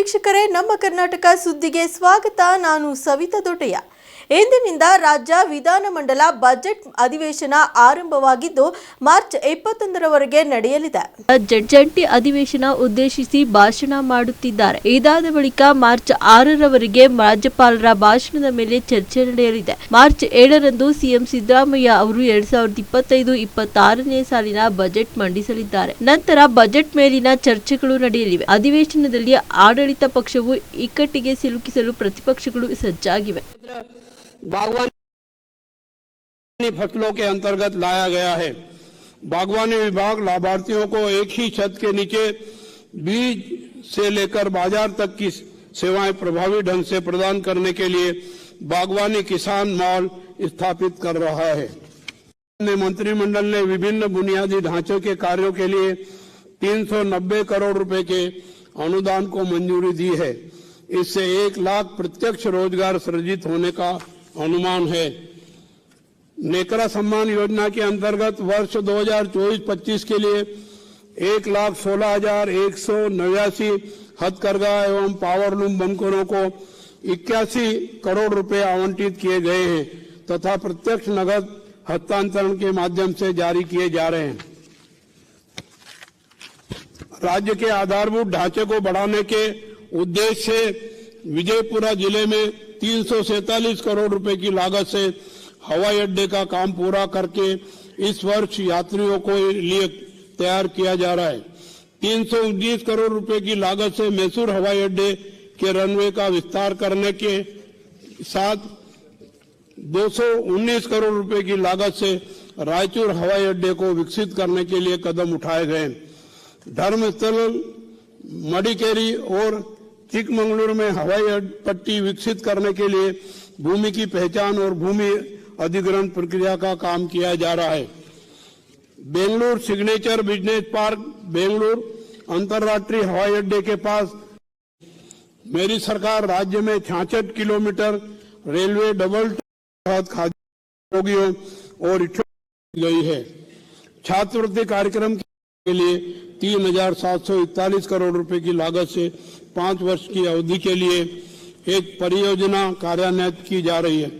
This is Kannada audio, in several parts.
ವೀಕ್ಷಕರೇ ನಮ್ಮ ಕರ್ನಾಟಕ ಸುದ್ದಿಗೆ ಸ್ವಾಗತ. ನಾನು ಸವಿತಾ ದೊಡ್ಡಯ್ಯ. ಇಂದಿನಿಂದ ರಾಜ್ಯ ವಿಧಾನಮಂಡಲ ಬಜೆಟ್ ಅಧಿವೇಶನ ಆರಂಭವಾಗಿದ್ದು, ಮಾರ್ಚ್ ಇಪ್ಪತ್ತೊಂದರವರೆಗೆ ನಡೆಯಲಿದೆ. ಬಜೆಟ್ ಜಂಟಿ ಅಧಿವೇಶನ ಉದ್ದೇಶಿಸಿ ಭಾಷಣ ಮಾಡುತ್ತಿದ್ದಾರೆ. ಇದಾದ ಬಳಿಕ ಮಾರ್ಚ್ ಆರರವರೆಗೆ ರಾಜ್ಯಪಾಲರ ಭಾಷಣದ ಮೇಲೆ ಚರ್ಚೆ ನಡೆಯಲಿದೆ. ಮಾರ್ಚ್ ಏಳರಂದು ಸಿಎಂ ಸಿದ್ದರಾಮಯ್ಯ ಅವರು ಎರಡ್ ಸಾವಿರದ ಇಪ್ಪತ್ತೈದು ಇಪ್ಪತ್ತಾರನೇ ಸಾಲಿನ ಬಜೆಟ್ ಮಂಡಿಸಲಿದ್ದಾರೆ. ನಂತರ ಬಜೆಟ್ ಮೇಲಿನ ಚರ್ಚೆಗಳು ನಡೆಯಲಿವೆ. ಅಧಿವೇಶನದಲ್ಲಿ ಆಡಳಿತ ಪಕ್ಷವು ಇಕ್ಕಟ್ಟಿಗೆ ಸಿಲುಕಿಸಲು ಪ್ರತಿಪಕ್ಷಗಳು ಸಜ್ಜಾಗಿವೆ. बागवानी फ़सलों के अंतर्गत लाया गया है। बागवानी विभाग लाभार्थियों को एक ही छत के नीचे बीज से लेकर बाज़ार तक की सेवाएँ प्रभावी ढंग से प्रदान करने के लिए बागवानी किसान मॉल स्थापित कर रहा है। मंत्रिमंडल ने विभिन्न बुनियादी ढांचे के कार्यों के लिए 390 करोड़ रुपए के अनुदान को मंजूरी दी है। इससे एक लाख प्रत्यक्ष रोज़गार सृजित होने का अनुमान है। नेकरा सम्मान योजना के अंतर्गत वर्ष 2024-25 के लिए एक लाख सोलह हज़ार एक सौ नवासी हथकरघा एवं पावरलूम बनकरों को इक्यासी करोड़ रुपए आवंटित किए गए हैं तथा प्रत्यक्ष नगद हस्तांतरण के माध्यम से जारी किए जा रहे हैं। राज्य के आधारभूत ढांचे को बढ़ाने के उद्देश्य से विजयपुरा ज़िले में तीन करोड़ रुपए की लागत से हवाई अड्डे का काम पूरा करके इस वर्ष यात्रियों को लिए तैयार किया जा रहा है। तीन करोड़ रुपए की लागत से मैसूर हवाई अड्डे के रनवे का विस्तार करने के साथ 219 करोड़ रुपए की लागत से रायचूर हवाई अड्डे को विकसित करने के लिए कदम उठाए गए धर्मस्थल मडिकेरी और चिकमंगलुरु में हवाई पट्टी विकसित करने के लिए भूमि की पहचान और भूमि अधिग्रहण प्रक्रिया का काम किया जा रहा है। Bengaluru signature business park, Bengaluru अंतर्राष्ट्रीय हवाई अड्डे के पास। मेरी सरकार राज्य में छियासठ किलोमीटर रेलवे डबल और गई है। छात्रवृत्ति कार्यक्रम के लिए तीन हज़ार सात सौ इकतालीस करोड़ रुपए की लागत से पांच वर्ष की अवधि के लिए एक परियोजना कार्यान्वित की जा रही है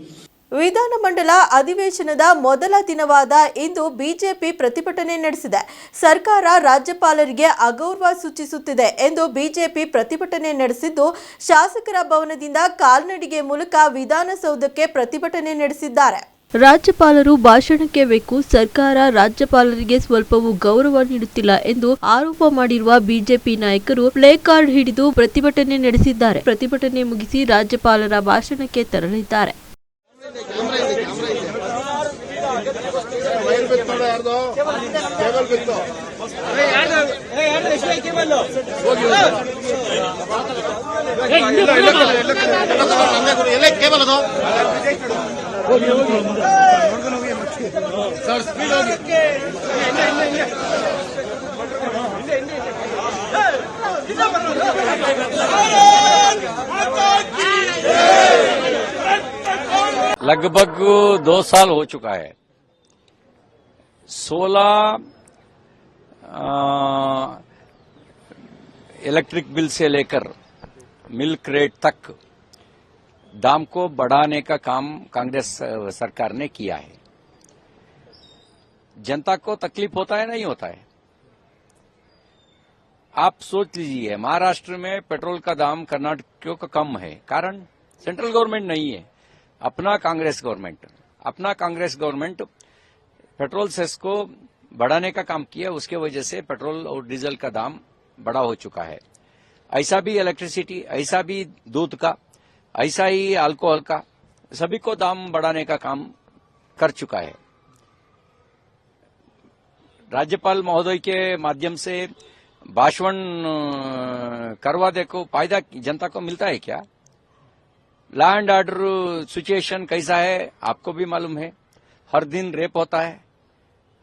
ವಿಧಾನಮಂಡಲ ಅಧಿವೇಶನದ ಮೊದಲ ದಿನವಾದ ಇಂದು ಬಿಜೆಪಿ ಪ್ರತಿಭಟನೆ ನಡೆಸಿದೆ ಸರ್ಕಾರ ರಾಜ್ಯಪಾಲರಿಗೆ ಅಗೌರವ ಸೂಚಿಸುತ್ತಿದೆ ಎಂದು ಬಿಜೆಪಿ ಪ್ರತಿಭಟನೆ ನಡೆಸಿದ್ದು ಶಾಸಕರ ಭವನದಿಂದ ಕಾಲ್ನಡಿಗೆ ಮೂಲಕ ವಿಧಾನಸೌಧಕ್ಕೆ ಪ್ರತಿಭಟನೆ ನಡೆಸಿದ್ದಾರೆ ರಾಜ್ಯಪಾಲರು ಭಾಷಣಕ್ಕೆ ಬೇಕು, ಸರ್ಕಾರ ರಾಜ್ಯಪಾಲರಿಗೆ ಸ್ವಲ್ಪವೂ ಗೌರವ ನೀಡುತ್ತಿಲ್ಲ ಎಂದು ಆರೋಪ ಮಾಡಿರುವ ಬಿಜೆಪಿ ನಾಯಕರು ಪ್ಲೇ ಕಾರ್ಡ್ ಹಿಡಿದು ಪ್ರತಿಭಟನೆ ನಡೆಸಿದ್ದಾರೆ. ಪ್ರತಿಭಟನೆ ಮುಗಿಸಿ ರಾಜ್ಯಪಾಲರ ಭಾಷಣಕ್ಕೆ ತೆರಳಿದ್ದಾರೆ. ಎಲ್ಲ ಕೇಬಲ್ ಅದು लगभग दो साल हो चुका है सोलह इलेक्ट्रिक बिल से लेकर मिल्क रेट तक दाम को बढ़ाने का काम कांग्रेस सरकार ने किया है। जनता को तकलीफ़ होता है, नहीं होता है? आप सोच लीजिए, महाराष्ट्र में पेट्रोल का दाम कर्नाटकियों का कम है, कारण सेंट्रल गवर्नमेंट नहीं है। अपना कांग्रेस गवर्नमेंट, अपना कांग्रेस गवर्नमेंट पेट्रोल सेस को बढ़ाने का काम किया, उसके वजह से पेट्रोल और डीजल का दाम बड़ा हो चुका है। ऐसा भी इलेक्ट्रिसिटी ऐसा भी दूध का, ऐसा ही अल्कोहल का, सभी को दाम बढ़ाने का काम कर चुका है। राज्यपाल महोदय के माध्यम से भाषण करवा दे को फ़ायदा जनता को मिलता है क्या? लॉ एंड ऑर्डर सिचुएशन कैसा है, आपको भी मालूम है। हर दिन रेप होता है।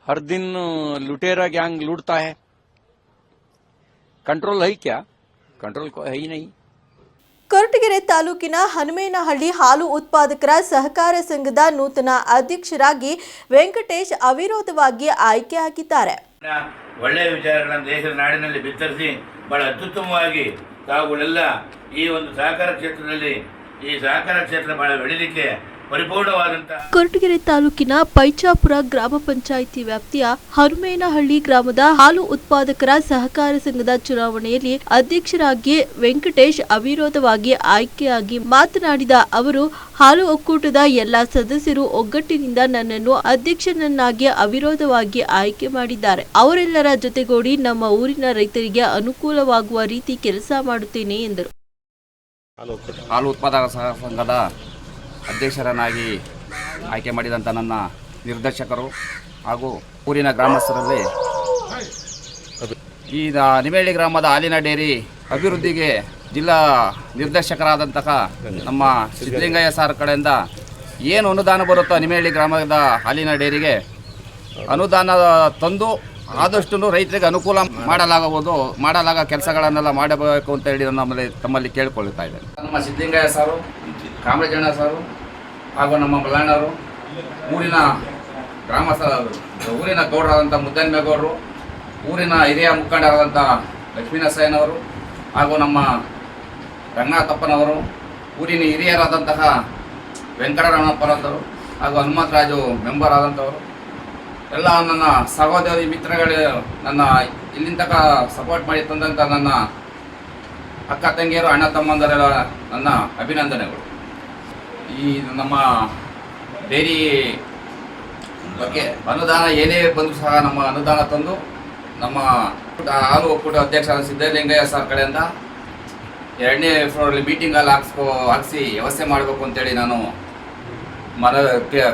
हर दिन अ, लुटेरा गैंग लूटता है कंट्रोल है क्या कंट्रोल को है ही नहीं ಕೊರಟಗೆರೆ ತಾಲೂಕಿನ ಹನುಮೇನಹಳ್ಳಿ ಹಾಲು ಉತ್ಪಾದಕರ ಸಹಕಾರ ಸಂಘದ ನೂತನ ಅಧ್ಯಕ್ಷರಾಗಿ ವೆಂಕಟೇಶ್ ಅವಿರೋಧವಾಗಿ ಆಯ್ಕೆಯಾಗಿದ್ದಾರೆ ಒಳ್ಳೆಯ ವಿಚಾರಗಳನ್ನು ದೇಶದ ನಾಡಿನಲ್ಲಿ ಬಿತ್ತರಿಸಿ ಬಹಳ ಅತ್ಯುತ್ತಮವಾಗಿ ತಾವುಗಳೆಲ್ಲ ಈ ಒಂದು ಸಹಕಾರ ಕ್ಷೇತ್ರದಲ್ಲಿ ಈ ಸಹಕಾರ ಕ್ಷೇತ್ರ ಬಹಳ ಬೆಳೀಲಿಕ್ಕೆ ಪರಿಪೂರ್ಣವಾದಂತಹ ಕೊರಟಗೆರೆ ತಾಲೂಕಿನ ಪೈಚಾಪುರ ಗ್ರಾಮ ಪಂಚಾಯಿತಿ ವ್ಯಾಪ್ತಿಯ ಹನುಮೇನಹಳ್ಳಿ ಗ್ರಾಮದ ಹಾಲು ಉತ್ಪಾದಕರ ಸಹಕಾರ ಸಂಘದ ಚುನಾವಣೆಯಲ್ಲಿ ಅಧ್ಯಕ್ಷರಾಗಿ ವೆಂಕಟೇಶ್ ಅವಿರೋಧವಾಗಿ ಆಯ್ಕೆಯಾಗಿ ಮಾತನಾಡಿದ ಅವರು ಹಾಲು ಒಕ್ಕೂಟದ ಎಲ್ಲಾ ಸದಸ್ಯರು ಒಗ್ಗಟ್ಟಿನಿಂದ ನನ್ನನ್ನು ಅಧ್ಯಕ್ಷನನ್ನಾಗಿ ಅವಿರೋಧವಾಗಿ ಆಯ್ಕೆ ಮಾಡಿದ್ದಾರೆ. ಅವರೆಲ್ಲರ ಜೊತೆಗೂಡಿ ನಮ್ಮ ಊರಿನ ರೈತರಿಗೆ ಅನುಕೂಲವಾಗುವ ರೀತಿ ಕೆಲಸ ಮಾಡುತ್ತೇನೆ ಎಂದರು. ಹಾಲು ಉತ್ಪಾದಕ ಸಂಘದ ಅಧ್ಯಕ್ಷರನ್ನಾಗಿ ಆಯ್ಕೆ ಮಾಡಿದಂಥ ನನ್ನ ನಿರ್ದೇಶಕರು ಹಾಗೂ ಊರಿನ ಗ್ರಾಮಸ್ಥರಲ್ಲಿ ಈ ನಿಮೇಳಿ ಗ್ರಾಮದ ಹಾಲಿನ ಡೇರಿ ಅಭಿವೃದ್ಧಿಗೆ ಜಿಲ್ಲಾ ನಿರ್ದೇಶಕರಾದಂತಹ ನಮ್ಮ ಸಿದ್ದಲಿಂಗಯ್ಯ ಸಾರ್ ಕಡೆಯಿಂದ ಏನು ಅನುದಾನ ಬರುತ್ತೋ ನಿಮೇಳಿ ಗ್ರಾಮದ ಹಾಲಿನ ಡೇರಿಗೆ ಅನುದಾನ ತಂದು ಆದಷ್ಟು ರೈತರಿಗೆ ಅನುಕೂಲ ಮಾಡಲಾಗುವುದು ಮಾಡಲಾಗ ಕೆಲಸಗಳನ್ನೆಲ್ಲ ಮಾಡಬೇಕು ಅಂತ ಹೇಳಿ ನಮ್ಮಲ್ಲಿ ತಮ್ಮಲ್ಲಿ ಕೇಳಿಕೊಳ್ಳುತ್ತಾ ಇದ್ದೇನೆ. ನಮ್ಮ ಸಿದ್ದಲಿಂಗಯ್ಯ ಸಾರು ಕಾಮರಾಜಣ್ಣ ಸಾರು ಹಾಗೂ ನಮ್ಮ ಮಲ್ಲಣ್ಣವರು ಊರಿನ ಗ್ರಾಮಸ್ಥರಾದರು. ಊರಿನ ಗೌಡರಾದಂಥ ಮುದ್ದನ್ಮೇಗೌಡರು ಊರಿನ ಹಿರಿಯ ಮುಖಂಡರಾದಂಥ ಲಕ್ಷ್ಮೀನರಸಯ್ಯನವರು ಹಾಗೂ ನಮ್ಮ ರಂಗನಾಥಪ್ಪನವರು, ಊರಿನ ಹಿರಿಯರಾದಂತಹ ವೆಂಕಟರಮಣಪ್ಪನವರು ಹಾಗೂ ಹನುಮಂತರಾಜು ಮೆಂಬರ್ ಆದಂಥವರು. ಎಲ್ಲ ನನ್ನ ಸಹೋದರಿ ಮಿತ್ರಗಳು ನನ್ನ ಇಲ್ಲಿನ ತನಕ ಸಪೋರ್ಟ್ ಮಾಡಿ ತಂದಂಥ ನನ್ನ ಅಕ್ಕ ತಂಗಿಯರು, ಅಣ್ಣ ತಮ್ಮಂದರೆಲ್ಲ ನನ್ನ ಅಭಿನಂದನೆಗಳು. ಈ ನಮ್ಮ ಡೈರಿ ಬಗ್ಗೆ ಅನುದಾನ ಏನೇ ಬಂದರೂ ಸಹ ನಮ್ಮ ಅನುದಾನ ತಂದು ನಮ್ಮ ಹಾಲು ಒಕ್ಕೂಟ ಅಧ್ಯಕ್ಷ ಸಿದ್ದಲಿಂಗಯ್ಯ ಸರ್ ಕಡೆಯಿಂದ ಎರಡನೇ ಫ್ಲೋರಲ್ಲಿ ಮೀಟಿಂಗ್ ಅಲ್ಲಿ ಹಾಕ್ಸ್ಕೊ ಹಾಕ್ಸಿ ವ್ಯವಸ್ಥೆ ಮಾಡಬೇಕು ಅಂತೇಳಿ ನಾನು ಮನ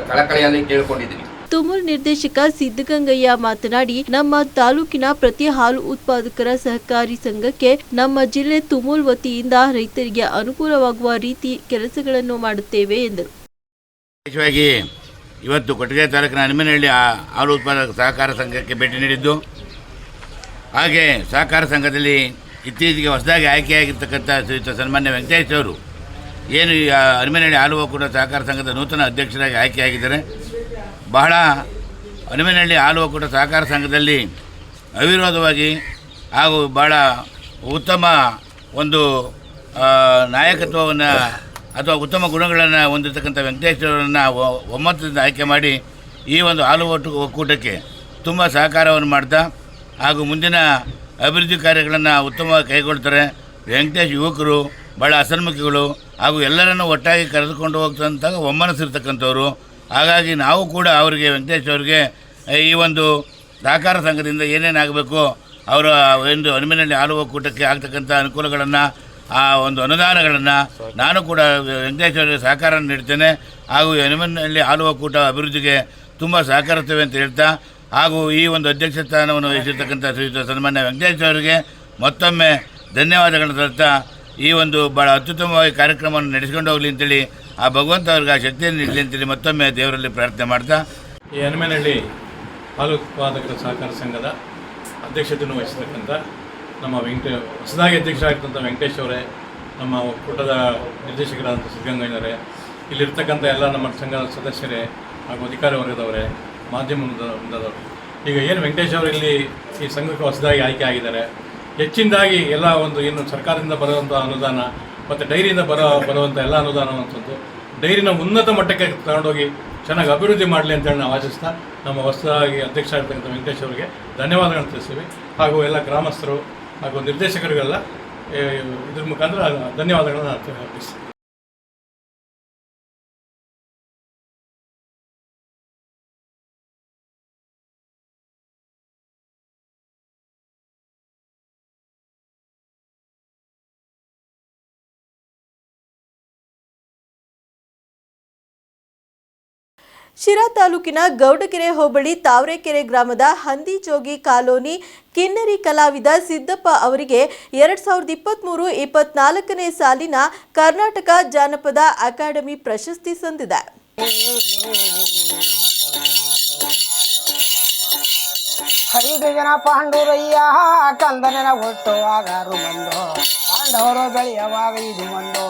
ಕಳಕಳಿಯಲ್ಲಿ ಕೇಳ್ಕೊಂಡಿದ್ದೀನಿ. ತುಮೂಲ್ ನಿರ್ದೇಶಕ ಸಿದ್ದಗಂಗಯ್ಯ ಮಾತನಾಡಿ, ನಮ್ಮ ತಾಲೂಕಿನ ಪ್ರತಿ ಹಾಲು ಉತ್ಪಾದಕರ ಸಹಕಾರಿ ಸಂಘಕ್ಕೆ ನಮ್ಮ ಜಿಲ್ಲೆ ತುಮೂಲ್ ವತಿಯಿಂದ ರೈತರಿಗೆ ಅನುಕೂಲವಾಗುವ ರೀತಿ ಕೆಲಸಗಳನ್ನು ಮಾಡುತ್ತೇವೆ ಎಂದರು. ವಿಶೇಷವಾಗಿ ಇವತ್ತು ಕೊಟ್ಟಿಗೆ ತಾಲೂಕಿನ ಹನುಮನಹಳ್ಳಿ ಹಾಲು ಉತ್ಪಾದಕ ಸಹಕಾರ ಸಂಘಕ್ಕೆ ಭೇಟಿ ನೀಡಿದ್ದು, ಹಾಗೆ ಸಹಕಾರ ಸಂಘದಲ್ಲಿ ಇತ್ತೀಚೆಗೆ ಹೊಸದಾಗಿ ಆಯ್ಕೆಯಾಗಿರ್ತಕ್ಕಂಥ ಶ್ರೀಯುತ ಸನ್ಮಾನ್ಯ ವೆಂಕಟೇಶ್ ಅವರು, ಏನು ಹನುಮನಹಳ್ಳಿ ಹಾಲು ಒಕ್ಕೂಟ ಸಹಕಾರ ಸಂಘದ ನೂತನ ಅಧ್ಯಕ್ಷರಾಗಿ ಆಯ್ಕೆಯಾಗಿದ್ದಾರೆ. ಬಹಳ ಹನುಮನಹಳ್ಳಿ ಹಾಲು ಒಕ್ಕೂಟ ಸಹಕಾರ ಸಂಘದಲ್ಲಿ ಅವಿರೋಧವಾಗಿ ಹಾಗೂ ಭಾಳ ಉತ್ತಮ ಒಂದು ನಾಯಕತ್ವವನ್ನು ಅಥವಾ ಉತ್ತಮ ಗುಣಗಳನ್ನು ಹೊಂದಿರತಕ್ಕಂಥ ವೆಂಕಟೇಶ್ವರನ್ನು ಒಮ್ಮತದಿಂದ ಆಯ್ಕೆ ಮಾಡಿ ಈ ಒಂದು ಹಾಲು ಒಟ್ಟು ಒಕ್ಕೂಟಕ್ಕೆ ತುಂಬ ಸಹಕಾರವನ್ನು ಮಾಡ್ತಾ ಹಾಗೂ ಮುಂದಿನ ಅಭಿವೃದ್ಧಿ ಕಾರ್ಯಗಳನ್ನು ಉತ್ತಮವಾಗಿ ಕೈಗೊಳ್ತಾರೆ. ವೆಂಕಟೇಶ್ ಯುವಕರು ಭಾಳ ಅಸನ್ಮುಖಿಗಳು ಹಾಗೂ ಎಲ್ಲರನ್ನು ಒಟ್ಟಾಗಿ ಕರೆದುಕೊಂಡು ಹೋಗ್ತಂಥ ಒಮ್ಮನಸಿರ್ತಕ್ಕಂಥವ್ರು ಹಾಗಾಗಿ ನಾವು ಕೂಡ ಅವರಿಗೆ ವೆಂಕಟೇಶ್ ಅವರಿಗೆ ಈ ಒಂದು ಸಹಕಾರ ಸಂಘದಿಂದ ಏನೇನಾಗಬೇಕು ಅವರ ಒಂದು ಹನುಮನಹಳ್ಳಿ ಹಾಲು ಒಕ್ಕೂಟಕ್ಕೆ ಆಗ್ತಕ್ಕಂಥ ಅನುಕೂಲಗಳನ್ನು, ಆ ಒಂದು ಅನುದಾನಗಳನ್ನು ನಾನು ಕೂಡ ವೆಂಕಟೇಶ್ ಅವರಿಗೆ ಸಹಕಾರ ನೀಡ್ತೇನೆ. ಹಾಗೂ ಹನುಮನಹಳ್ಳಿ ಹಾಲು ಒಕ್ಕೂಟ ಅಭಿವೃದ್ಧಿಗೆ ತುಂಬ ಸಹಕರಿಸ್ತೇವೆ ಅಂತ ಹೇಳ್ತಾ, ಹಾಗೂ ಈ ಒಂದು ಅಧ್ಯಕ್ಷ ಸ್ಥಾನವನ್ನು ವಹಿಸಿರ್ತಕ್ಕಂಥ ಶ್ರೀಯುತ ಸನ್ಮಾನ್ಯ ವೆಂಕಟೇಶ್ ಅವರಿಗೆ ಮತ್ತೊಮ್ಮೆ ಧನ್ಯವಾದಗಳನ್ನು ತರ್ತಾ ಈ ಒಂದು ಭಾಳ ಅತ್ಯುತ್ತಮವಾಗಿ ಕಾರ್ಯಕ್ರಮವನ್ನು ನಡೆಸ್ಕೊಂಡು ಹೋಗಲಿ ಅಂತೇಳಿ ಆ ಭಗವಂತ ಅವ್ರಿಗೆ ಆ ಶಕ್ತಿಯನ್ನು ನೀಡಲಿ ಅಂತೇಳಿ ಮತ್ತೊಮ್ಮೆ ದೇವರಲ್ಲಿ ಪ್ರಾರ್ಥನೆ ಮಾಡ್ತಾ ಈ ಹನುಮೇನಹಳ್ಳಿ ಹಾಲು ಉತ್ಪಾದಕರ ಸಹಕಾರ ಸಂಘದ ಅಧ್ಯಕ್ಷತೆಯನ್ನು ವಹಿಸತಕ್ಕಂಥ ನಮ್ಮ ವೆಂಕಟ, ಹೊಸದಾಗಿ ಅಧ್ಯಕ್ಷರಾಗಿರ್ತಂಥ ವೆಂಕಟೇಶ್ ಅವರೇ, ನಮ್ಮ ಒಕ್ಕೂಟದ ನಿರ್ದೇಶಕರಾದಂಥ ಸಿದ್ದಗಂಗಯ್ಯನವರೇ ಇಲ್ಲಿರ್ತಕ್ಕಂಥ ಎಲ್ಲ ನಮ್ಮ ಸಂಘದ ಸದಸ್ಯರೇ ಹಾಗೂ ಅಧಿಕಾರಿ ವರ್ಗದವರೇ, ಮಾಧ್ಯಮ ಈಗ ಏನು ವೆಂಕಟೇಶ್ ಅವರು ಇಲ್ಲಿ ಈ ಸಂಘಕ್ಕೆ ಹೊಸದಾಗಿ ಆಯ್ಕೆ ಆಗಿದ್ದಾರೆ, ಹೆಚ್ಚಿನದಾಗಿ ಎಲ್ಲ ಒಂದು ಏನು ಸರ್ಕಾರದಿಂದ ಬರುವಂಥ ಅನುದಾನ ಮತ್ತು ಡೈರಿಯಿಂದ ಬರೋ ಬರುವಂಥ ಎಲ್ಲ ಅನುದಾನವಂಥದ್ದು ಡೈರಿನ ಉನ್ನತ ಮಟ್ಟಕ್ಕೆ ತಗೊಂಡೋಗಿ ಚೆನ್ನಾಗಿ ಅಭಿವೃದ್ಧಿ ಮಾಡಲಿ ಅಂತೇಳಿ ನಾವು ಆಶಿಸ್ತಾ, ನಮ್ಮ ಹೊಸದಾಗಿ ಅಧ್ಯಕ್ಷ ಆಗಿರ್ತಕ್ಕಂಥ ವೆಂಕಟೇಶ್ ಅವರಿಗೆ ಧನ್ಯವಾದಗಳನ್ನು ತಿಳಿಸ್ತೀವಿ. ಹಾಗೂ ಎಲ್ಲ ಗ್ರಾಮಸ್ಥರು ಹಾಗೂ ನಿರ್ದೇಶಕರಿಗೆಲ್ಲ ಇದ್ರ ಮುಖಾಂತರ ಧನ್ಯವಾದಗಳನ್ನು ಅರ್ಪಿಸ್ತೀವಿ ಶಿರಾ ತಾಲೂಕಿನ ಗೌಡಕೆರೆ ಹೋಬಳಿ ತಾವರೆಕೆರೆ ಗ್ರಾಮದ ಹಂದಿಜೋಗಿ ಕಾಲೋನಿ ಕಿನ್ನರಿ ಕಲಾವಿದ ಸಿದ್ದಪ್ಪ ಅವರಿಗೆ ಎರಡ್ ಸಾವಿರದ ಇಪ್ಪತ್ತ್ಮೂರು ಇಪ್ಪತ್ನಾಲ್ಕನೇ ಸಾಲಿನ ಕರ್ನಾಟಕ ಜಾನಪದ ಅಕಾಡೆಮಿ ಪ್ರಶಸ್ತಿ ಸಂದಿದೆ. ಐದು ಜನ ಹುಟ್ಟುವಾಗ ಪಾಂಡವರು ಇದು ಮಂದು.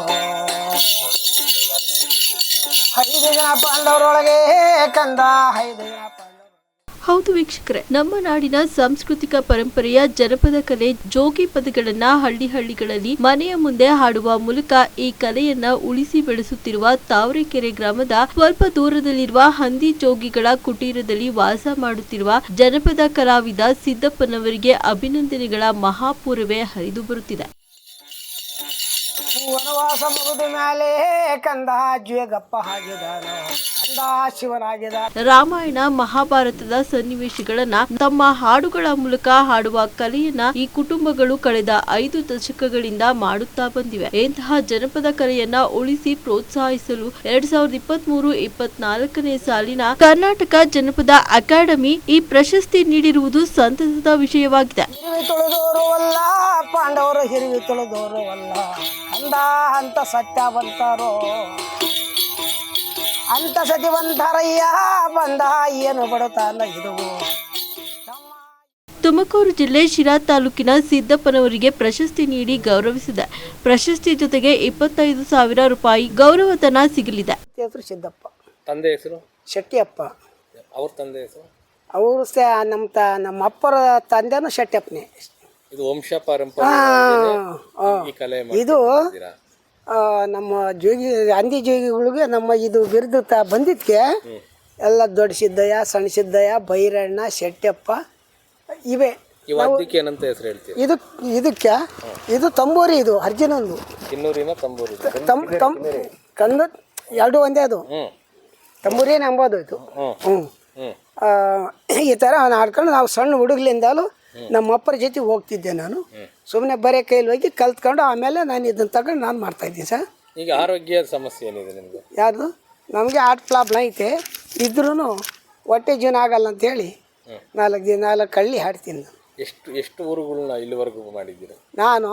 ಹೌದು ವೀಕ್ಷಕರೇ, ನಮ್ಮ ನಾಡಿನ ಸಾಂಸ್ಕೃತಿಕ ಪರಂಪರೆಯ ಜನಪದ ಕಲೆ ಜೋಗಿ ಪದಗಳನ್ನ ಹಳ್ಳಿ ಹಳ್ಳಿಗಳಲ್ಲಿ ಮನೆಯ ಮುಂದೆ ಹಾಡುವ ಮೂಲಕ ಈ ಕಲೆಯನ್ನ ಉಳಿಸಿ ಬೆಳೆಸುತ್ತಿರುವ ತಾವರೆಕೆರೆ ಗ್ರಾಮದ ಸ್ವಲ್ಪ ದೂರದಲ್ಲಿರುವ ಹಂದಿ ಜೋಗಿಗಳ ಕುಟೀರದಲ್ಲಿ ವಾಸ ಮಾಡುತ್ತಿರುವ ಜನಪದ ಕಲಾವಿದ ಸಿದ್ದಪ್ಪನವರಿಗೆ ಅಭಿನಂದನೆಗಳ ಮಹಾಪೂರವೇ ಹರಿದು ಬರುತ್ತಿದೆ. ವನವಾಸ ಮುಗಿದ ಮೇಲೆ ಕಂದ ಜ್ವೇಗಪ್ಪ ಹಾಗಿದಾನ ರಾಮಾಯಣ ಮಹಾಭಾರತದ ಸನ್ನಿವೇಶಗಳನ್ನ ತಮ್ಮ ಹಾಡುಗಳ ಮೂಲಕ ಹಾಡುವ ಕಲೆಯನ್ನ ಈ ಕುಟುಂಬಗಳು ಕಳೆದ ಐದು ದಶಕಗಳಿಂದ ಮಾಡುತ್ತಾ ಬಂದಿವೆ. ಇಂತಹ ಜನಪದ ಕಲೆಯನ್ನ ಉಳಿಸಿ ಪ್ರೋತ್ಸಾಹಿಸಲು ಎರಡ್ ಸಾವಿರದ ಇಪ್ಪತ್ತ್ ಮೂರು ಇಪ್ಪತ್ನಾಲ್ಕನೇ ಸಾಲಿನ ಕರ್ನಾಟಕ ಜನಪದ ಅಕಾಡೆಮಿ ಈ ಪ್ರಶಸ್ತಿ ನೀಡಿರುವುದು ಸಂತಸದ ವಿಷಯವಾಗಿದೆ. ಪಾಂಡವರು ಹಿರಿವಿ ಅಲ್ಲ. ಅಂತ ಅಂತ ಸತಿವಂತರಯ್ಯ ಬಂದ ಏನು ಬಡತಾನ ಇದು. ತುಮಕೂರು ಜಿಲ್ಲೆ ಶಿರಾ ತಾಲೂಕಿನ ಸಿದ್ದಪ್ಪನವರಿಗೆ ಪ್ರಶಸ್ತಿ ನೀಡಿ ಗೌರವಿಸಿದೆ. ಪ್ರಶಸ್ತಿ ಜೊತೆಗೆ ಇಪ್ಪತ್ತೈದು ಸಾವಿರ ರೂಪಾಯಿ ಗೌರವಧನ ಸಿಗಲಿದೆ. ಹೆಸರು ಸಿದ್ದಪ್ಪ. ತಂದೆ ಹೆಸರು? ಶೆಟ್ಟಿಯಪ್ಪ. ಅವ್ರ ತಂದೆ ಹೆಸರು? ಅವರು ಸ ನಮ್ಮ ತ ನಮ್ಮ ಅಪ್ಪರ ತಂದೆನೂ ಶೆಟ್ಟಿಯಪ್ಪನೇ. ಇದು ವಂಶ ಪಾರಂಪರ್ಯ ಈ ಕಲೆ ಇದು ನಮ್ಮ ಜೋಗಿ ಅಂದಿ ಜೋಗಿಗಳಿಗೆ ನಮ್ಮ ಇದು ಬಿರುದು ತ ಬಂದಿದ್ದಕ್ಕೆ ಎಲ್ಲ ದೊಡ್ಡ ಸಿದ್ದಯ್ಯ ಸಣ್ಣ ಸಿದ್ದಯ್ಯ ಬೈರಣ್ಣ ಶೆಟ್ಟಪ್ಪ ಇವೆ. ಈ ಏನಂತ ಹೆಸರು ಹೇಳ್ತೀವಿ ಇದು ಇದಕ್ಕೆ ಇದು ತಂಬೂರಿ ಇದು ಅರ್ಜುನಂದು. ಕಿನ್ನೂರಿನ ತಂಬೂರಿ. ತಮ್ ಕಂದ ಎರಡು ಒಂದೇ ಅದು. ತಂಬೂರಿ ನಂಬೋದು ಇದು. ಹ್ಞೂ ಈ ಥರ ಆಡ್ಕೊಂಡು ನಾವು ಸಣ್ಣ ಹುಡುಗಲಿಂದಲೂ ನಮ್ಮ ಅಪ್ಪರ ಜೊತೆ ಹೋಗ್ತಿದ್ದೆ ನಾನು. ಸುಮ್ಮನೆ ಬರೀ ಕೈಲಿ ಹೋಗಿ ಕಲ್ತ್ಕೊಂಡು ಆಮೇಲೆ ನಾನು ಇದನ್ನು ತಗೊಂಡು ನಾನು ಮಾಡ್ತಾಯಿದ್ದೀನಿ ಸರ್. ಈಗ ಆರೋಗ್ಯ ಸಮಸ್ಯೆ ಏನಿದೆ ನಿಮಗೆ ಯಾವುದು? ನಮಗೆ ಆರ್ಟ್ ಪ್ರಾಬ್ಲಮ್ ಐತೆ. ಇದ್ರೂ ಹೊಟ್ಟೆ ಜೀವನ ಆಗಲ್ಲ ಅಂತೇಳಿ ನಾಲ್ಕು ದಿನ ನಾಲ್ಕು ಕಳ್ಳಿ ಹಾಡ್ತೀನಿ ನಾನು. ಎಷ್ಟು ಎಷ್ಟು ಊರುಗಳನ್ನ ಇಲ್ಲಿವರೆಗೂ ಮಾಡಿದ್ದೀರಾ? ನಾನು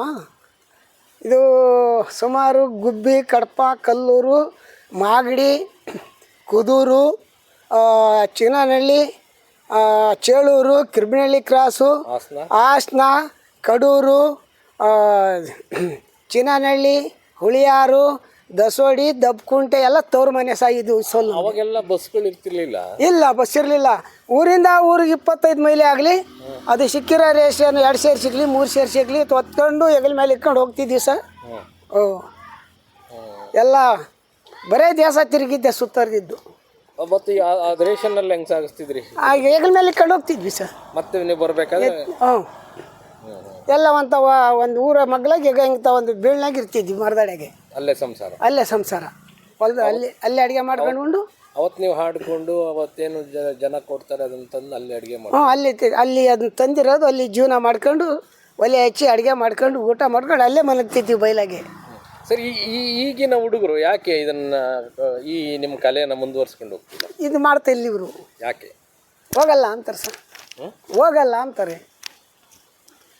ಇದು ಸುಮಾರು ಗುಬ್ಬಿ ಕಡಪ ಕಲ್ಲೂರು ಮಾಗಡಿ ಕುದೂರು ಚಿನ್ನನಹಳ್ಳಿ ಚೇಳೂರು ಕಿರ್ಬಿನಹಳ್ಳಿ ಕ್ರಾಸು ಹಾಸನ ಕಡೂರು ಆ, ಚಿನ್ನನಹಳ್ಳಿ ಹುಳಿಯಾರು ದಸೋಡಿ ದಬ್ಕುಂಟೆ ಎಲ್ಲ ತವ್ರ ಮನೆ ಸಾಗಿದ್ವು ಸೊಲ್ಲು ಅವಾಗೆಲ್ಲ ಬಸ್ಗಳು ಇರ್ತಿರ್ಲಿಲ್ಲ? ಇಲ್ಲ ಬಸ್ ಇರಲಿಲ್ಲ. ಊರಿಂದ ಊರಿಗೆ ಇಪ್ಪತ್ತೈದು ಮೈಲಿ ಆಗಲಿ ಅದು ಸಿಕ್ಕಿರೋ ರೇಷನ್ ಎರಡು ಸೇರ್ ಸಿಗಲಿ ಮೂರು ಸೇರ್ ಸಿಗ್ಲಿ ತೊತ್ಕೊಂಡು ಹೆಗಲ ಮೇಲೆ ಇಟ್ಕೊಂಡು ಹೋಗ್ತಿದ್ವಿ ಸರ್. ಓ. ಎಲ್ಲ ಬರೇ ದೇಶ ತಿರುಗಿದ್ದೆ ಸುತ್ತರಿದ್ದು ಮತ್ತು ರೇಷನ್ನಲ್ಲಿ ಹೆಂಗೆ ಸಾಗಿಸ್ತಿದ್ರಿ? ಆಗ ಮೇಲೆ ಇಟ್ಕೊಂಡು ಹೋಗ್ತಿದ್ವಿ ಸರ್. ಮತ್ತೆ ನೀವು ಬರಬೇಕಾದ್ರೆ? ಹ್ಞೂ ಎಲ್ಲ ಒಂದು ಒಂದು ಊರ ಮಗ್ಳಾಗ ಹೆಂಗಂತ ಇಂಥ ಒಂದು ಬೀಳ್ನಾಗ ಇರ್ತಿದ್ವಿ ಮರದಡೆಗೆ ಅಲ್ಲೇ ಸಂಸಾರ. ಅಲ್ಲೇ ಸಂಸಾರ. ಹೊಲ್ದ ಅಲ್ಲಿ ಅಲ್ಲೇ ಅಡುಗೆ ಮಾಡ್ಕೊಂಡು ಅವತ್ತು ನೀವು ಹಾಡ್ಕೊಂಡು ಅವತ್ತೇನು ಜನ ಜನ ಕೊಡ್ತಾರೆ ಅದನ್ನು ತಂದು ಅಲ್ಲಿ ಅಡುಗೆ ಮಾಡಿ ಹ್ಞೂ ಅಲ್ಲಿ ತಿ- ಅಲ್ಲಿ ಅದನ್ನ ತಂದಿರೋದು ಅಲ್ಲಿ ಜೀವನ ಮಾಡ್ಕೊಂಡು ಒಲೆ ಹಚ್ಚಿ ಅಡುಗೆ ಮಾಡ್ಕೊಂಡು ಊಟ ಮಾಡ್ಕೊಂಡು ಅಲ್ಲೇ ಮಲಗ್ತಿದ್ವಿ ಬಯಲಾಗೆ ಸರಿ ಈ- ಈ ಈಗಿನ ಹುಡುಗರು ಯಾಕೆ ಇದನ್ನ ಆ, ಈ ನಿಮ್ಮ ಕಲೆಯನ್ನು ಮುಂದುವರ್ಸ್ಕೊಂಡು ಹೋಗ್ತಿಲ್ಲ ಇದು ಮಾಡ್ತಾ ಇಲ್ಲಿ ಇವರು. ಯಾಕೆ? ಹೋಗಲ್ಲ ಅಂತಾರೆ ಸರ್. ಹೋಗಲ್ಲ ಅಂತಾರೆ.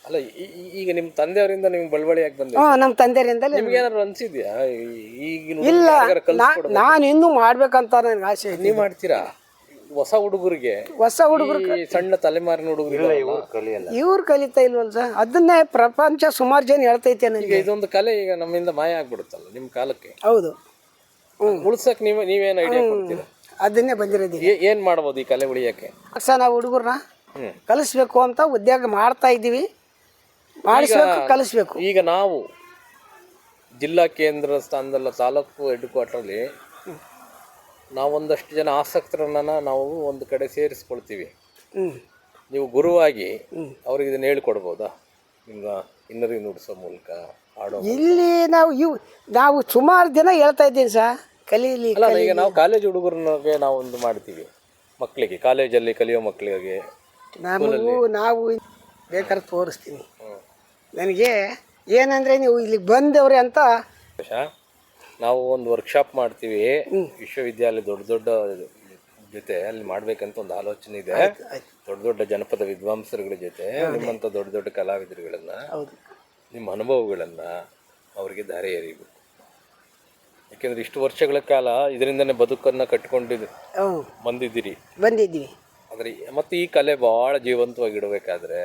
ಅಲ್ಲ ಈ- ಈಗ ನಿಮ್ಮ ತಂದೆಯವರಿಂದ ನಿಮ್ಗೆ ಬಳುವಳಿಯಾಗಿ ಆಗಿ ಹ್ಞೂ ನಮ್ಮ ತಂದೆಯವರಿಂದ ನಿಮ್ಗೆ ಏನಾದ್ರು ಅನ್ಸಿದ್ಯಾ? ಈಗ ಈಗಿನ ಇಲ್ಲ ಯಾರಿಗಾರ ನಾನು ಇನ್ನೂ ಮಾಡ್ಬೇಕಂತ ನನಗೆ ಆಸೆ ಐತಿ ನೀವ್ ಮಾಡ್ತೀರಾ? ಹೊಸ ಹುಡುಗರಿಗೆ? ಹೊಸ ಹುಡುಗರು ಈ ಸಣ್ಣ ತಲೆಮಾರಿನ ಹುಡುಗರು ಇವ್ರು ಕಲಿತಾ ಇಲ್ವಲ್ಲ ಸರ್? ಅದನ್ನೇ ಪ್ರಪಂಚ ಸುಮಾರು ಜನ ಹೇಳ್ತೈತೆ ಈಗ ನನಗೆ? ಇದೊಂದು ಕಲೆ ಈಗ ನಮ್ಮಿಂದ ಮಾಯ ಆಗ್ಬಿಡುತ್ತಲ್ಲ ನಿಮ್ಮ ಕಾಲಕ್ಕೆ. ಹೌದು. ಉಳ್ಸಕ್ ನೀವ್ ನೀವೇನ್ ಐಡಿಯಾ ಕೊಡ್ತೀರಾ? ಅದನ್ನೇ ಬಂದಿರೋದು ಏನು ಏನ್ ಮಾಡ್ಬೋದು ಈ ಕಲೆ ಉಳಿಯಕ್ಕೆ? ಸರ್ ನಾವು ಹುಡುಗರನ್ನ. ಕಲಿಸ್ಬೇಕು ಅಂತ ಉದ್ಯೋಗ ಮಾಡ್ತಾ ಇದ್ದೀವಿ. ಮಾಡಿಸ್ಬೇಕು ಕಲಿಸ್ಬೇಕು. ಈಗ ನಾವು ಜಿಲ್ಲಾ ಕೇಂದ್ರ ಸ್ಥಾನದಲ್ಲ ತಾಲೂಕು ಹೆಡ್ ಕ್ವಾರ್ಟರ್ಲಿ ನಾವೊಂದಷ್ಟು ಜನ ಆಸಕ್ತರನ್ನ ನಾವು ಒಂದು ಕಡೆ ಸೇರಿಸ್ಕೊಳ್ತೀವಿ. ನೀವು ಗುರುವಾಗಿ ಅವ್ರಿಗೆ ಇದನ್ನ ಹೇಳ್ಕೊಡ್ಬೋದಾ? ನಿಮ್ಮ ಇನ್ನರಿ ನುಡಿಸೋ ಮೂಲಕ ಆಡೋ ಇಲ್ಲಿ ನಾವು ಇವು ನಾವು ಸುಮಾರು ದಿನ ಹೇಳ್ತಾ ಇದ್ದೀನಿ ಸರ್ ಕಲೀಲಿ ಅಲ್ಲ ಈಗ ನಾವು ಕಾಲೇಜ್ ಹುಡುಗರಿಗೆ ನಾವು ಒಂದು ಮಾಡ್ತೀವಿ. ಮಕ್ಕಳಿಗೆ ಕಾಲೇಜಲ್ಲಿ ಕಲಿಯೋ ಮಕ್ಕಳಿಗೆ ನಮಗೂ ನಾವು ಬೇಕಾದ್ರೆ ತೋರಿಸ್ತೀನಿ. ನನಗೆ ಏನಂದರೆ ನೀವು ಇಲ್ಲಿಗೆ ಬಂದವ್ರೆ ಅಂತ ನಾವು ಒಂದು ವರ್ಕ್ಶಾಪ್ ಮಾಡ್ತೀವಿ. ವಿಶ್ವವಿದ್ಯಾಲಯ ದೊಡ್ಡ ದೊಡ್ಡ ಜೊತೆ ಅಲ್ಲಿ ಮಾಡ್ಬೇಕಂತ ಒಂದು ಆಲೋಚನೆ ಇದೆ. ದೊಡ್ಡ ದೊಡ್ಡ ಜನಪದ ವಿದ್ವಾಂಸರುಗಳ ಜೊತೆ ನಿಮ್ಮಂತ ದೊಡ್ಡ ದೊಡ್ಡ ಕಲಾವಿದರುಗಳನ್ನ ನಿಮ್ಮ ಅನುಭವಗಳನ್ನ ಅವರಿಗೆ ದಾರಿ ಎರಿಬೇಕು. ಯಾಕೆಂದ್ರೆ ಇಷ್ಟು ವರ್ಷಗಳ ಕಾಲ ಇದರಿಂದನೇ ಬದುಕನ್ನ ಕಟ್ಕೊಂಡಿದ್ದು ಹ್ಞೂ ಬಂದಿದ್ದೀರಿ. ಬಂದಿದ್ದೀವಿ. ಆದರೆ ಮತ್ತೆ ಈ ಕಲೆ ಬಹಳ ಜೀವಂತವಾಗಿ ಇಡಬೇಕಾದ್ರೆ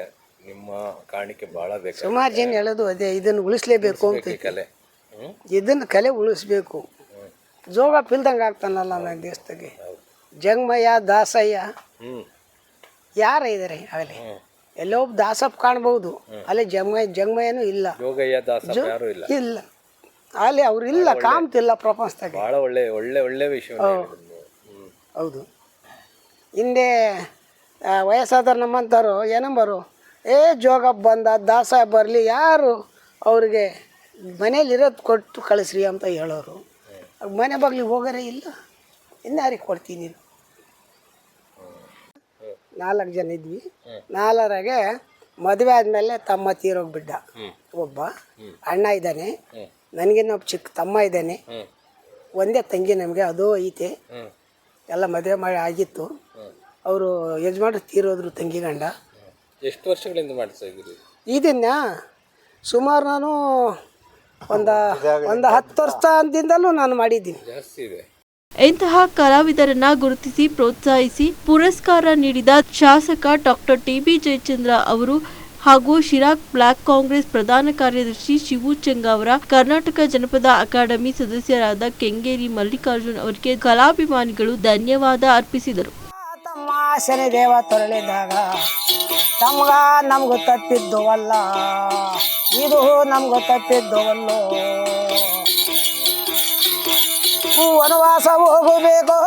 ನಿಮ್ಮ ಕಾಣಿಕೆ ಬಹಳ ಬೇಕು ಸುಮಾರು ಜನ ಹೇಳೋದು ಅದೇ ಇದನ್ನು ಉಳಿಸ್ಲೇಬೇಕು ಅಂತ. ಈ ಕಲೆ? ಹ್ಮ್? ಇದನ್ನು ಕಲೆ ಉಳಿಸ್ಬೇಕು. ಜೋಗ ಪಿಲ್ದಂಗೆ ಆಗ್ತಾನಲ್ಲ ನನ್ನ ದೇಶದಾಗೆ. ಜಂಗಮಯ್ಯ ದಾಸಯ್ಯ ಹ್ಮ್. ಯಾರ ಇದ್ದಾರೆ ಆಗಲಿ ಎಲ್ಲೋ ಒಬ್ಬ ದಾಸಪ್ಪ ಕಾಣ್ಬೋದು. ಅಲ್ಲಿ ಜಂಗಮಯ್ಯ ಜಂಗಮಯ್ಯನೂ ಇಲ್ಲ. ಯೋಗಯ್ಯ ದಾಸ ಯಾರು ಇಲ್ಲ. ಇಲ್ಲ. ಅಲ್ಲಿ ಅವ್ರು ಇಲ್ಲ ಕಾಣ್ತಿಲ್ಲ ಪ್ರಪಂಚದಾಗ. ಬಹಳ ಒಳ್ಳೆ ಒಳ್ಳೆ ಒಳ್ಳೆ ವಿಷಯ ಹೌದು. ಹಿಂದೆ. ಆ, ವಯಸ್ಸಾದವ್ರು ನಮ್ಮಂಥವ್ರು ಏನಂಬರು ಏ, ಜೋಗಪ್ಪ ಬಂದ, ದಾಸ ಬರಲಿ, ಯಾರು ಅವ್ರಿಗೆ ಮನೇಲಿರೋದು ಕೊಟ್ಟು ಕಳಿಸ್ರಿ ಅಂತ ಹೇಳೋರು. ಮನೆ ಬಾಗ್ಲಿಗೆ ಹೋಗೋರೇ ಇಲ್ಲ. ಇನ್ನಾರಿಗೆ ಕೊಡ್ತೀನಿ ನಾಲ್ಕು ಜನ ಇದ್ವಿ. ನಾಲ್ಕರಾಗೆ ಮದುವೆ ಆದಮೇಲೆ ತಮ್ಮ ತೀರೋಗ್ಬಿಟ್ಟ ಒಬ್ಬ, ಅಣ್ಣ ಇದ್ದಾನೆ. ನನಗಿನ್ನೊಬ್ಬ ಚಿಕ್ಕ ತಮ್ಮ ಇದ್ದಾನೆ. ಒಂದೇ ತಂಗಿ ನಮಗೆ, ಅದು ಐತೆ. ಎಲ್ಲ ಮದುವೆ ಮಾಡಿ ಆಗಿತ್ತು. ಅವರು ಯಜಮಾನ್ರು ತೀರೋದ್ರು ತಂಗಿ ಗಂಡ. ಎಷ್ಟು ವರ್ಷಗಳಿಂದ ಮಾಡ್ತಾ ಇದ್ದೀರಿ? ಇದನ್ನ ಸುಮಾರು ನಾನು ಒಂದು ಒಂದು ಹತ್ತು ವರ್ಷದಿಂದಲೂ ನಾನು ಮಾಡಿದ್ದೀನಿ. ಜಾಸ್ತಿ ಇದೆ. ಇಂತಹ ಕಲಾವಿದರನ್ನ ಗುರುತಿಸಿ ಪ್ರೋತ್ಸಾಹಿಸಿ ಪುರಸ್ಕಾರ ನೀಡಿದ ಶಾಸಕ ಡಾಕ್ಟರ್ ಟಿ ಬಿ ಜಯಚಂದ್ರ ಅವರು ಹಾಗೂ ಶಿರಾಕ್ ಬ್ಲಾಕ್ ಕಾಂಗ್ರೆಸ್ ಪ್ರಧಾನ ಕಾರ್ಯದರ್ಶಿ ಶಿವು ಚೆಂಗಾವರ ಕರ್ನಾಟಕ ಜನಪದ ಅಕಾಡೆಮಿ ಸದಸ್ಯರಾದ ಕೆಂಗೇರಿ ಮಲ್ಲಿಕಾರ್ಜುನ್ ಅವರಿಗೆ ಕಲಾಭಿಮಾನಿಗಳು ಧನ್ಯವಾದ ಅರ್ಪಿಸಿದರು. ತಮ್ಮ ಶನಿ ದೇವ ತೊರಳಿದಾಗ ತಮ್ಗ ನಮ್ಗೆ ತಪ್ಪಿದ್ದು ಅಲ್ಲ ಇದು ನಮ್ಗೆ ಅಲ್ಲ ವನವಾಸ ಹೋಗಬೇಕು.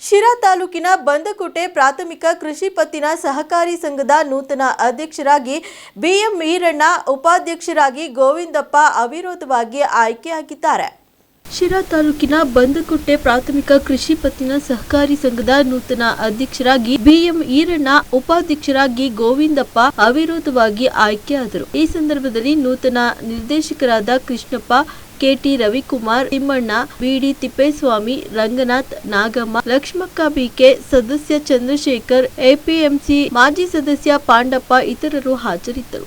ಶಿರಾ ತಾಲೂಕಿನ ಬಂದಕೋಟೆ ಪ್ರಾಥಮಿಕ ಕೃಷಿ ಪತ್ತಿನ ಸಹಕಾರಿ ಸಂಘದ ನೂತನ ಅಧ್ಯಕ್ಷರಾಗಿ ಬಿಎಂ ಈರಣ್ಣ, ಉಪಾಧ್ಯಕ್ಷರಾಗಿ ಗೋವಿಂದಪ್ಪ ಅವಿರೋಧವಾಗಿ ಆಯ್ಕೆಯಾಗಿದ್ದಾರೆ ಶಿರಾ ತಾಲೂಕಿನ ಬಂದಕುಟ್ಟೆ ಪ್ರಾಥಮಿಕ ಕೃಷಿ ಪತ್ತಿನ ಸಹಕಾರಿ ಸಂಘದ ನೂತನ ಅಧ್ಯಕ್ಷರಾಗಿ ಬಿಎಂ ಈರಣ್ಣ, ಉಪಾಧ್ಯಕ್ಷರಾಗಿ ಗೋವಿಂದಪ್ಪ ಅವಿರೋಧವಾಗಿ ಆಯ್ಕೆಯಾದರು ಈ ಸಂದರ್ಭದಲ್ಲಿ ನೂತನ ನಿರ್ದೇಶಕರಾದ Krishnappa, K T Ravikumar, Thimmanna, B D Thippeswamy, Ranganath, Nagamma, Lakshmakka B K, ಸದಸ್ಯ ಚಂದ್ರಶೇಖರ್, ಎಪಿಎಂಸಿ ಮಾಜಿ ಸದಸ್ಯ ಪಾಂಡಪ್ಪ ಇತರರು ಹಾಜರಿದ್ದರು.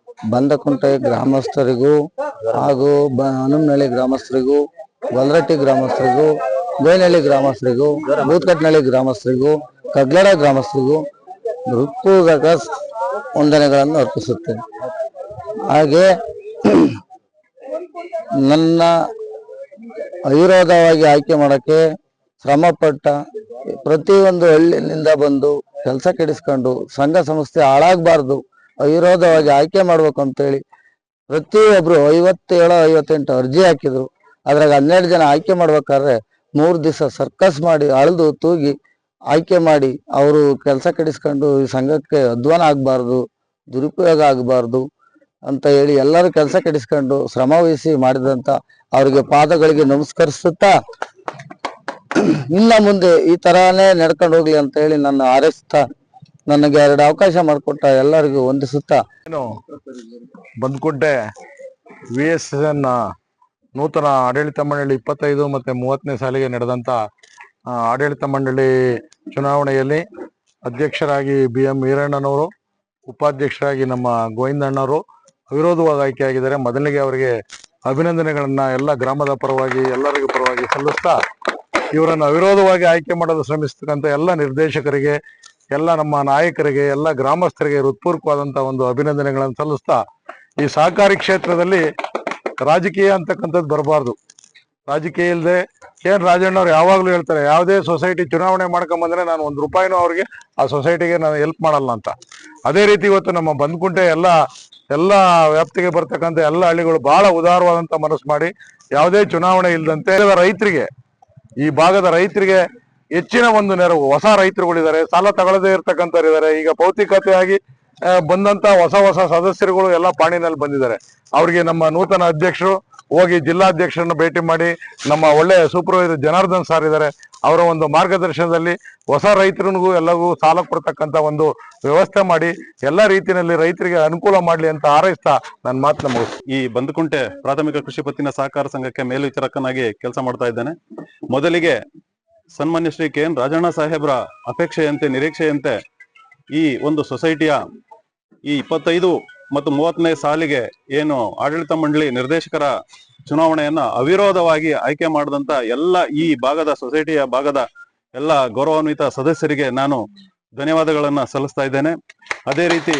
ಬಂದಕುಂಟೆ ಗ್ರಾಮಸ್ಥರಿಗೂ ಹಾಗೂ ಹನುಮನಹಳ್ಳಿ ಗ್ರಾಮಸ್ಥರಿಗೂ ಗೊಲ್ರಟ್ಟಿ ಗ್ರಾಮಸ್ಥರಿಗೂ ಗೋಯಿನಹಳ್ಳಿ ಗ್ರಾಮಸ್ಥರಿಗೂ ಬೂತ್ಕಟ್ನಹಳ್ಳಿ ಗ್ರಾಮಸ್ಥರಿಗೂ ಕಗ್ಲಡ ಗ್ರಾಮಸ್ಥರಿಗೂ ಹೃತ್ಪೂರ್ವಕ ವಂದನೆಗಳನ್ನು ಅರ್ಪಿಸುತ್ತೇನೆ. ಹಾಗೆ ನನ್ನ ಅವಿರೋಧವಾಗಿ ಆಯ್ಕೆ ಮಾಡೋಕ್ಕೆ ಶ್ರಮಪಟ್ಟ ಪ್ರತಿಯೊಂದು ಹಳ್ಳಿನಿಂದ ಬಂದು ಕೆಲಸ ಕೆಡಿಸ್ಕೊಂಡು ಸಂಘ ಸಂಸ್ಥೆ ಹಾಳಾಗಬಾರ್ದು. ಅವಿರೋಧವಾಗಿ ಆಯ್ಕೆ ಮಾಡ್ಬೇಕು ಅಂತೇಳಿ ಪ್ರತಿಯೊಬ್ರು ಐವತ್ತೇಳು ಐವತ್ತೆಂಟು ಅರ್ಜಿ ಹಾಕಿದ್ರು. ಅದ್ರಾಗ ಹನ್ನೆರಡು ಜನ ಆಯ್ಕೆ ಮಾಡ್ಬೇಕಾದ್ರೆ ಮೂರು ದಿವಸ ಸರ್ಕಸ್ ಮಾಡಿ ಅಳ್ದು ತೂಗಿ ಆಯ್ಕೆ ಮಾಡಿ ಅವರು ಕೆಲಸ ಕಡಿಸ್ಕೊಂಡು ಈ ಸಂಘಕ್ಕೆ ಅಧ್ವಾನ ಆಗಬಾರ್ದು, ದುರುಪಯೋಗ ಆಗಬಾರ್ದು ಅಂತ ಹೇಳಿ ಎಲ್ಲರೂ ಕೆಲಸ ಕಡಿಸ್ಕೊಂಡು ಶ್ರಮ ವಹಿಸಿ ಮಾಡಿದಂತ ಅವರಿಗೆ ಪಾದಗಳಿಗೆ ನಮಸ್ಕರಿಸುತ್ತಾ ಇನ್ನ ಮುಂದೆ ಈ ತರಾನೇ ನಡ್ಕೊಂಡು ಹೋಗ್ಲಿ ಅಂತ ಹೇಳಿ ನನ್ನ ಹಾರೈಸ್ತಾ ನನಗೆ ಎರಡು ಅವಕಾಶ ಮಾಡಿಕೊಟ್ಟ ಎಲ್ಲರಿಗೂ ವಂದಿಸುತ್ತಾ ಏನು? ಬಂದ್ಕೊಟ್ಟೆ ವಿ ಎಸ್ ಎನ್ ನೂತನ ಆಡಳಿತ ಮಂಡಳಿ ಇಪ್ಪತ್ತೈದು ಮತ್ತೆ ಮೂವತ್ತನೇ ಸಾಲಿಗೆ ನಡೆದಂತ ಆಡಳಿತ ಮಂಡಳಿ ಚುನಾವಣೆಯಲ್ಲಿ ಅಧ್ಯಕ್ಷರಾಗಿ ಬಿ ಎಂ ವೀರಣ್ಣನವರು ಉಪಾಧ್ಯಕ್ಷರಾಗಿ ನಮ್ಮ ಗೋವಿಂದಣ್ಣವರು ಅವಿರೋಧವಾಗಿ ಆಯ್ಕೆಯಾಗಿದ್ದಾರೆ. ಮೊದಲಿಗೆ ಅವರಿಗೆ ಅಭಿನಂದನೆಗಳನ್ನ ಎಲ್ಲ ಗ್ರಾಮದ ಪರವಾಗಿ, ಎಲ್ಲರಿಗೂ ಪರವಾಗಿ ಸಲ್ಲಿಸ್ತಾ ಇವರನ್ನು ಅವಿರೋಧವಾಗಿ ಆಯ್ಕೆ ಮಾಡಲು ಶ್ರಮಿಸ್ತಕ್ಕಂಥ ಎಲ್ಲ ನಿರ್ದೇಶಕರಿಗೆ ಎಲ್ಲ ನಮ್ಮ ನಾಯಕರಿಗೆ, ಎಲ್ಲ ಗ್ರಾಮಸ್ಥರಿಗೆ ಹೃತ್ಪೂರ್ವಕವಾದಂತಹ ಒಂದು ಅಭಿನಂದನೆಗಳನ್ನು ಸಲ್ಲಿಸ್ತಾ ಈ ಸಹಕಾರಿ ಕ್ಷೇತ್ರದಲ್ಲಿ ರಾಜಕೀಯ ಅಂತಕ್ಕಂಥದ್ದು ಬರಬಾರ್ದು. ರಾಜಕೀಯ ಇಲ್ಲದೆ ಏನ್ ರಾಜಣ್ಣವ್ರು ಯಾವಾಗ್ಲೂ ಹೇಳ್ತಾರೆ, ಯಾವುದೇ ಸೊಸೈಟಿ ಚುನಾವಣೆ ಮಾಡ್ಕೊಂಡ್ ಬಂದ್ರೆ ನಾನು ಒಂದು ರೂಪಾಯಿನೂ ಅವ್ರಿಗೆ ಆ ಸೊಸೈಟಿಗೆ ನಾನು ಹೆಲ್ಪ್ ಮಾಡಲ್ಲ ಅಂತ. ಅದೇ ರೀತಿ ಇವತ್ತು ನಮ್ಮ ಬಂದ್ಕುಂಟೆ ಎಲ್ಲ ಎಲ್ಲ ವ್ಯಾಪ್ತಿಗೆ ಬರ್ತಕ್ಕಂಥ ಎಲ್ಲ ಹಳ್ಳಿಗಳು ಬಹಳ ಉದಾರವಾದಂತ ಮನಸ್ಸು ಮಾಡಿ ಯಾವುದೇ ಚುನಾವಣೆ ಇಲ್ಲದಂತೆ ರೈತರಿಗೆ, ಈ ಭಾಗದ ರೈತರಿಗೆ ಹೆಚ್ಚಿನ ಒಂದು ನೆರವು. ಹೊಸ ರೈತರುಗಳಿದ್ದಾರೆ ಸಾಲ ತಗೊಳ್ಳದೇ ಇರ್ತಕ್ಕಂಥವ್ರು ಇದ್ದಾರೆ. ಈಗ ಭೌತಿಕತೆಯಾಗಿ ಆ, ಬಂದಂತ ಹೊಸ ಹೊಸ ಸದಸ್ಯರುಗಳು ಎಲ್ಲ ಪಾಣಿನಲ್ಲಿ ಬಂದಿದ್ದಾರೆ. ಅವ್ರಿಗೆ ನಮ್ಮ ನೂತನ ಅಧ್ಯಕ್ಷರು ಹೋಗಿ ಜಿಲ್ಲಾಧ್ಯಕ್ಷರನ್ನು ಭೇಟಿ ಮಾಡಿ ನಮ್ಮ ಒಳ್ಳೆ ಸೂಪರ್ವೈಸರ್ ಜನಾರ್ದನ್ ಸರ್ ಇದ್ದಾರೆ. ಅವರ ಒಂದು ಮಾರ್ಗದರ್ಶನದಲ್ಲಿ ಹೊಸ ರೈತರಿಗೂ ಎಲ್ಲರಿಗೂ ಸಾಲ ಕೊಡ್ತಕ್ಕಂಥ ಒಂದು ವ್ಯವಸ್ಥೆ ಮಾಡಿ ಎಲ್ಲ ರೀತಿಯಲ್ಲಿ ರೈತರಿಗೆ ಅನುಕೂಲ ಮಾಡ್ಲಿ ಅಂತ ಹಾರೈಸ್ತಾ ನನ್ನ ಮಾತನ್ನ ಮುಗಿಸ್ ಈ ಬಂದುಕುಂಟೆ ಪ್ರಾಥಮಿಕ ಕೃಷಿ ಪತ್ತಿನ ಸಹಕಾರ ಸಂಘಕ್ಕೆ ಮೇಲ್ವಿಚಾರಕನಾಗಿ ಕೆಲಸ ಮಾಡ್ತಾ ಇದ್ದಾನೆ. ಮೊದಲಿಗೆ ಸನ್ಮಾನ್ಯ ಶ್ರೀ ಕೆ ಎನ್ ರಾಜಣ್ಣ ಸಾಹೇಬ್ರ ಅಪೇಕ್ಷೆಯಂತೆ, ನಿರೀಕ್ಷೆಯಂತೆ ಈ ಒಂದು ಸೊಸೈಟಿಯ ಈ ಇಪ್ಪತ್ತೈದು ಮತ್ತು ಮೂವತ್ತನೇ ಸಾಲಿಗೆ ಏನು ಆಡಳಿತ ಮಂಡಳಿ ನಿರ್ದೇಶಕರ ಚುನಾವಣೆಯನ್ನ ಅವಿರೋಧವಾಗಿ ಆಯ್ಕೆ ಮಾಡಿದಂತ ಎಲ್ಲ ಈ ಭಾಗದ, ಸೊಸೈಟಿಯ ಭಾಗದ ಎಲ್ಲ ಗೌರವಾನ್ವಿತ ಸದಸ್ಯರಿಗೆ ನಾನು ಧನ್ಯವಾದಗಳನ್ನ ಸಲ್ಲಿಸ್ತಾ ಇದ್ದೇನೆ. ಅದೇ ರೀತಿ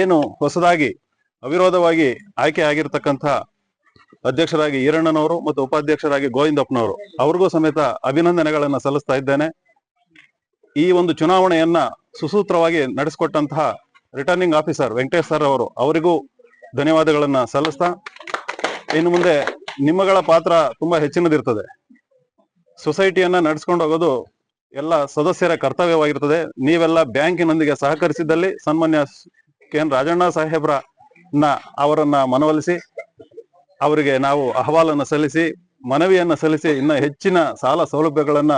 ಏನು ಹೊಸದಾಗಿ ಅವಿರೋಧವಾಗಿ ಆಯ್ಕೆ ಆಗಿರ್ತಕ್ಕಂಥ ಅಧ್ಯಕ್ಷರಾಗಿ ಈರಣ್ಣನವರು ಮತ್ತು ಉಪಾಧ್ಯಕ್ಷರಾಗಿ ಗೋವಿಂದಪ್ಪನವರು. ಅವ್ರಿಗೂ ಸಮೇತ ಅಭಿನಂದನೆಗಳನ್ನ ಸಲ್ಲಿಸ್ತಾ ಇದ್ದೇನೆ. ಈ ಒಂದು ಚುನಾವಣೆಯನ್ನ ಸುಸೂತ್ರವಾಗಿ ನಡೆಸಿಕೊಟ್ಟಂತಹ ರಿಟರ್ನಿಂಗ್ ಆಫೀಸರ್ ವೆಂಕಟೇಶ್ ಸರ್ ಅವರು, ಅವರಿಗೂ ಧನ್ಯವಾದಗಳನ್ನ ಸಲ್ಲಿಸ್ತಾ, ಇನ್ನು ಮುಂದೆ ನಿಮ್ಮಗಳ ಪಾತ್ರ ತುಂಬಾ ಹೆಚ್ಚಿನದಿರ್ತದೆ. ಸೊಸೈಟಿಯನ್ನ ನಡೆಸ್ಕೊಂಡು ಹೋಗೋದು ಎಲ್ಲ ಸದಸ್ಯರ ಕರ್ತವ್ಯವಾಗಿರ್ತದೆ. ನೀವೆಲ್ಲ ಬ್ಯಾಂಕಿನೊಂದಿಗೆ ಸಹಕರಿಸಿದ್ದಲ್ಲಿ ಸನ್ಮಾನ್ಯ ಕೆ ಎನ್ ರಾಜಣ್ಣ ಸಾಹೇಬ್ರ ಅವರನ್ನ ಮನವೊಲಿಸಿ ಅವರಿಗೆ ನಾವು ಅಹವಾಲನ್ನು ಸಲ್ಲಿಸಿ, ಮನವಿಯನ್ನು ಸಲ್ಲಿಸಿ ಇನ್ನ ಹೆಚ್ಚಿನ ಸಾಲ ಸೌಲಭ್ಯಗಳನ್ನ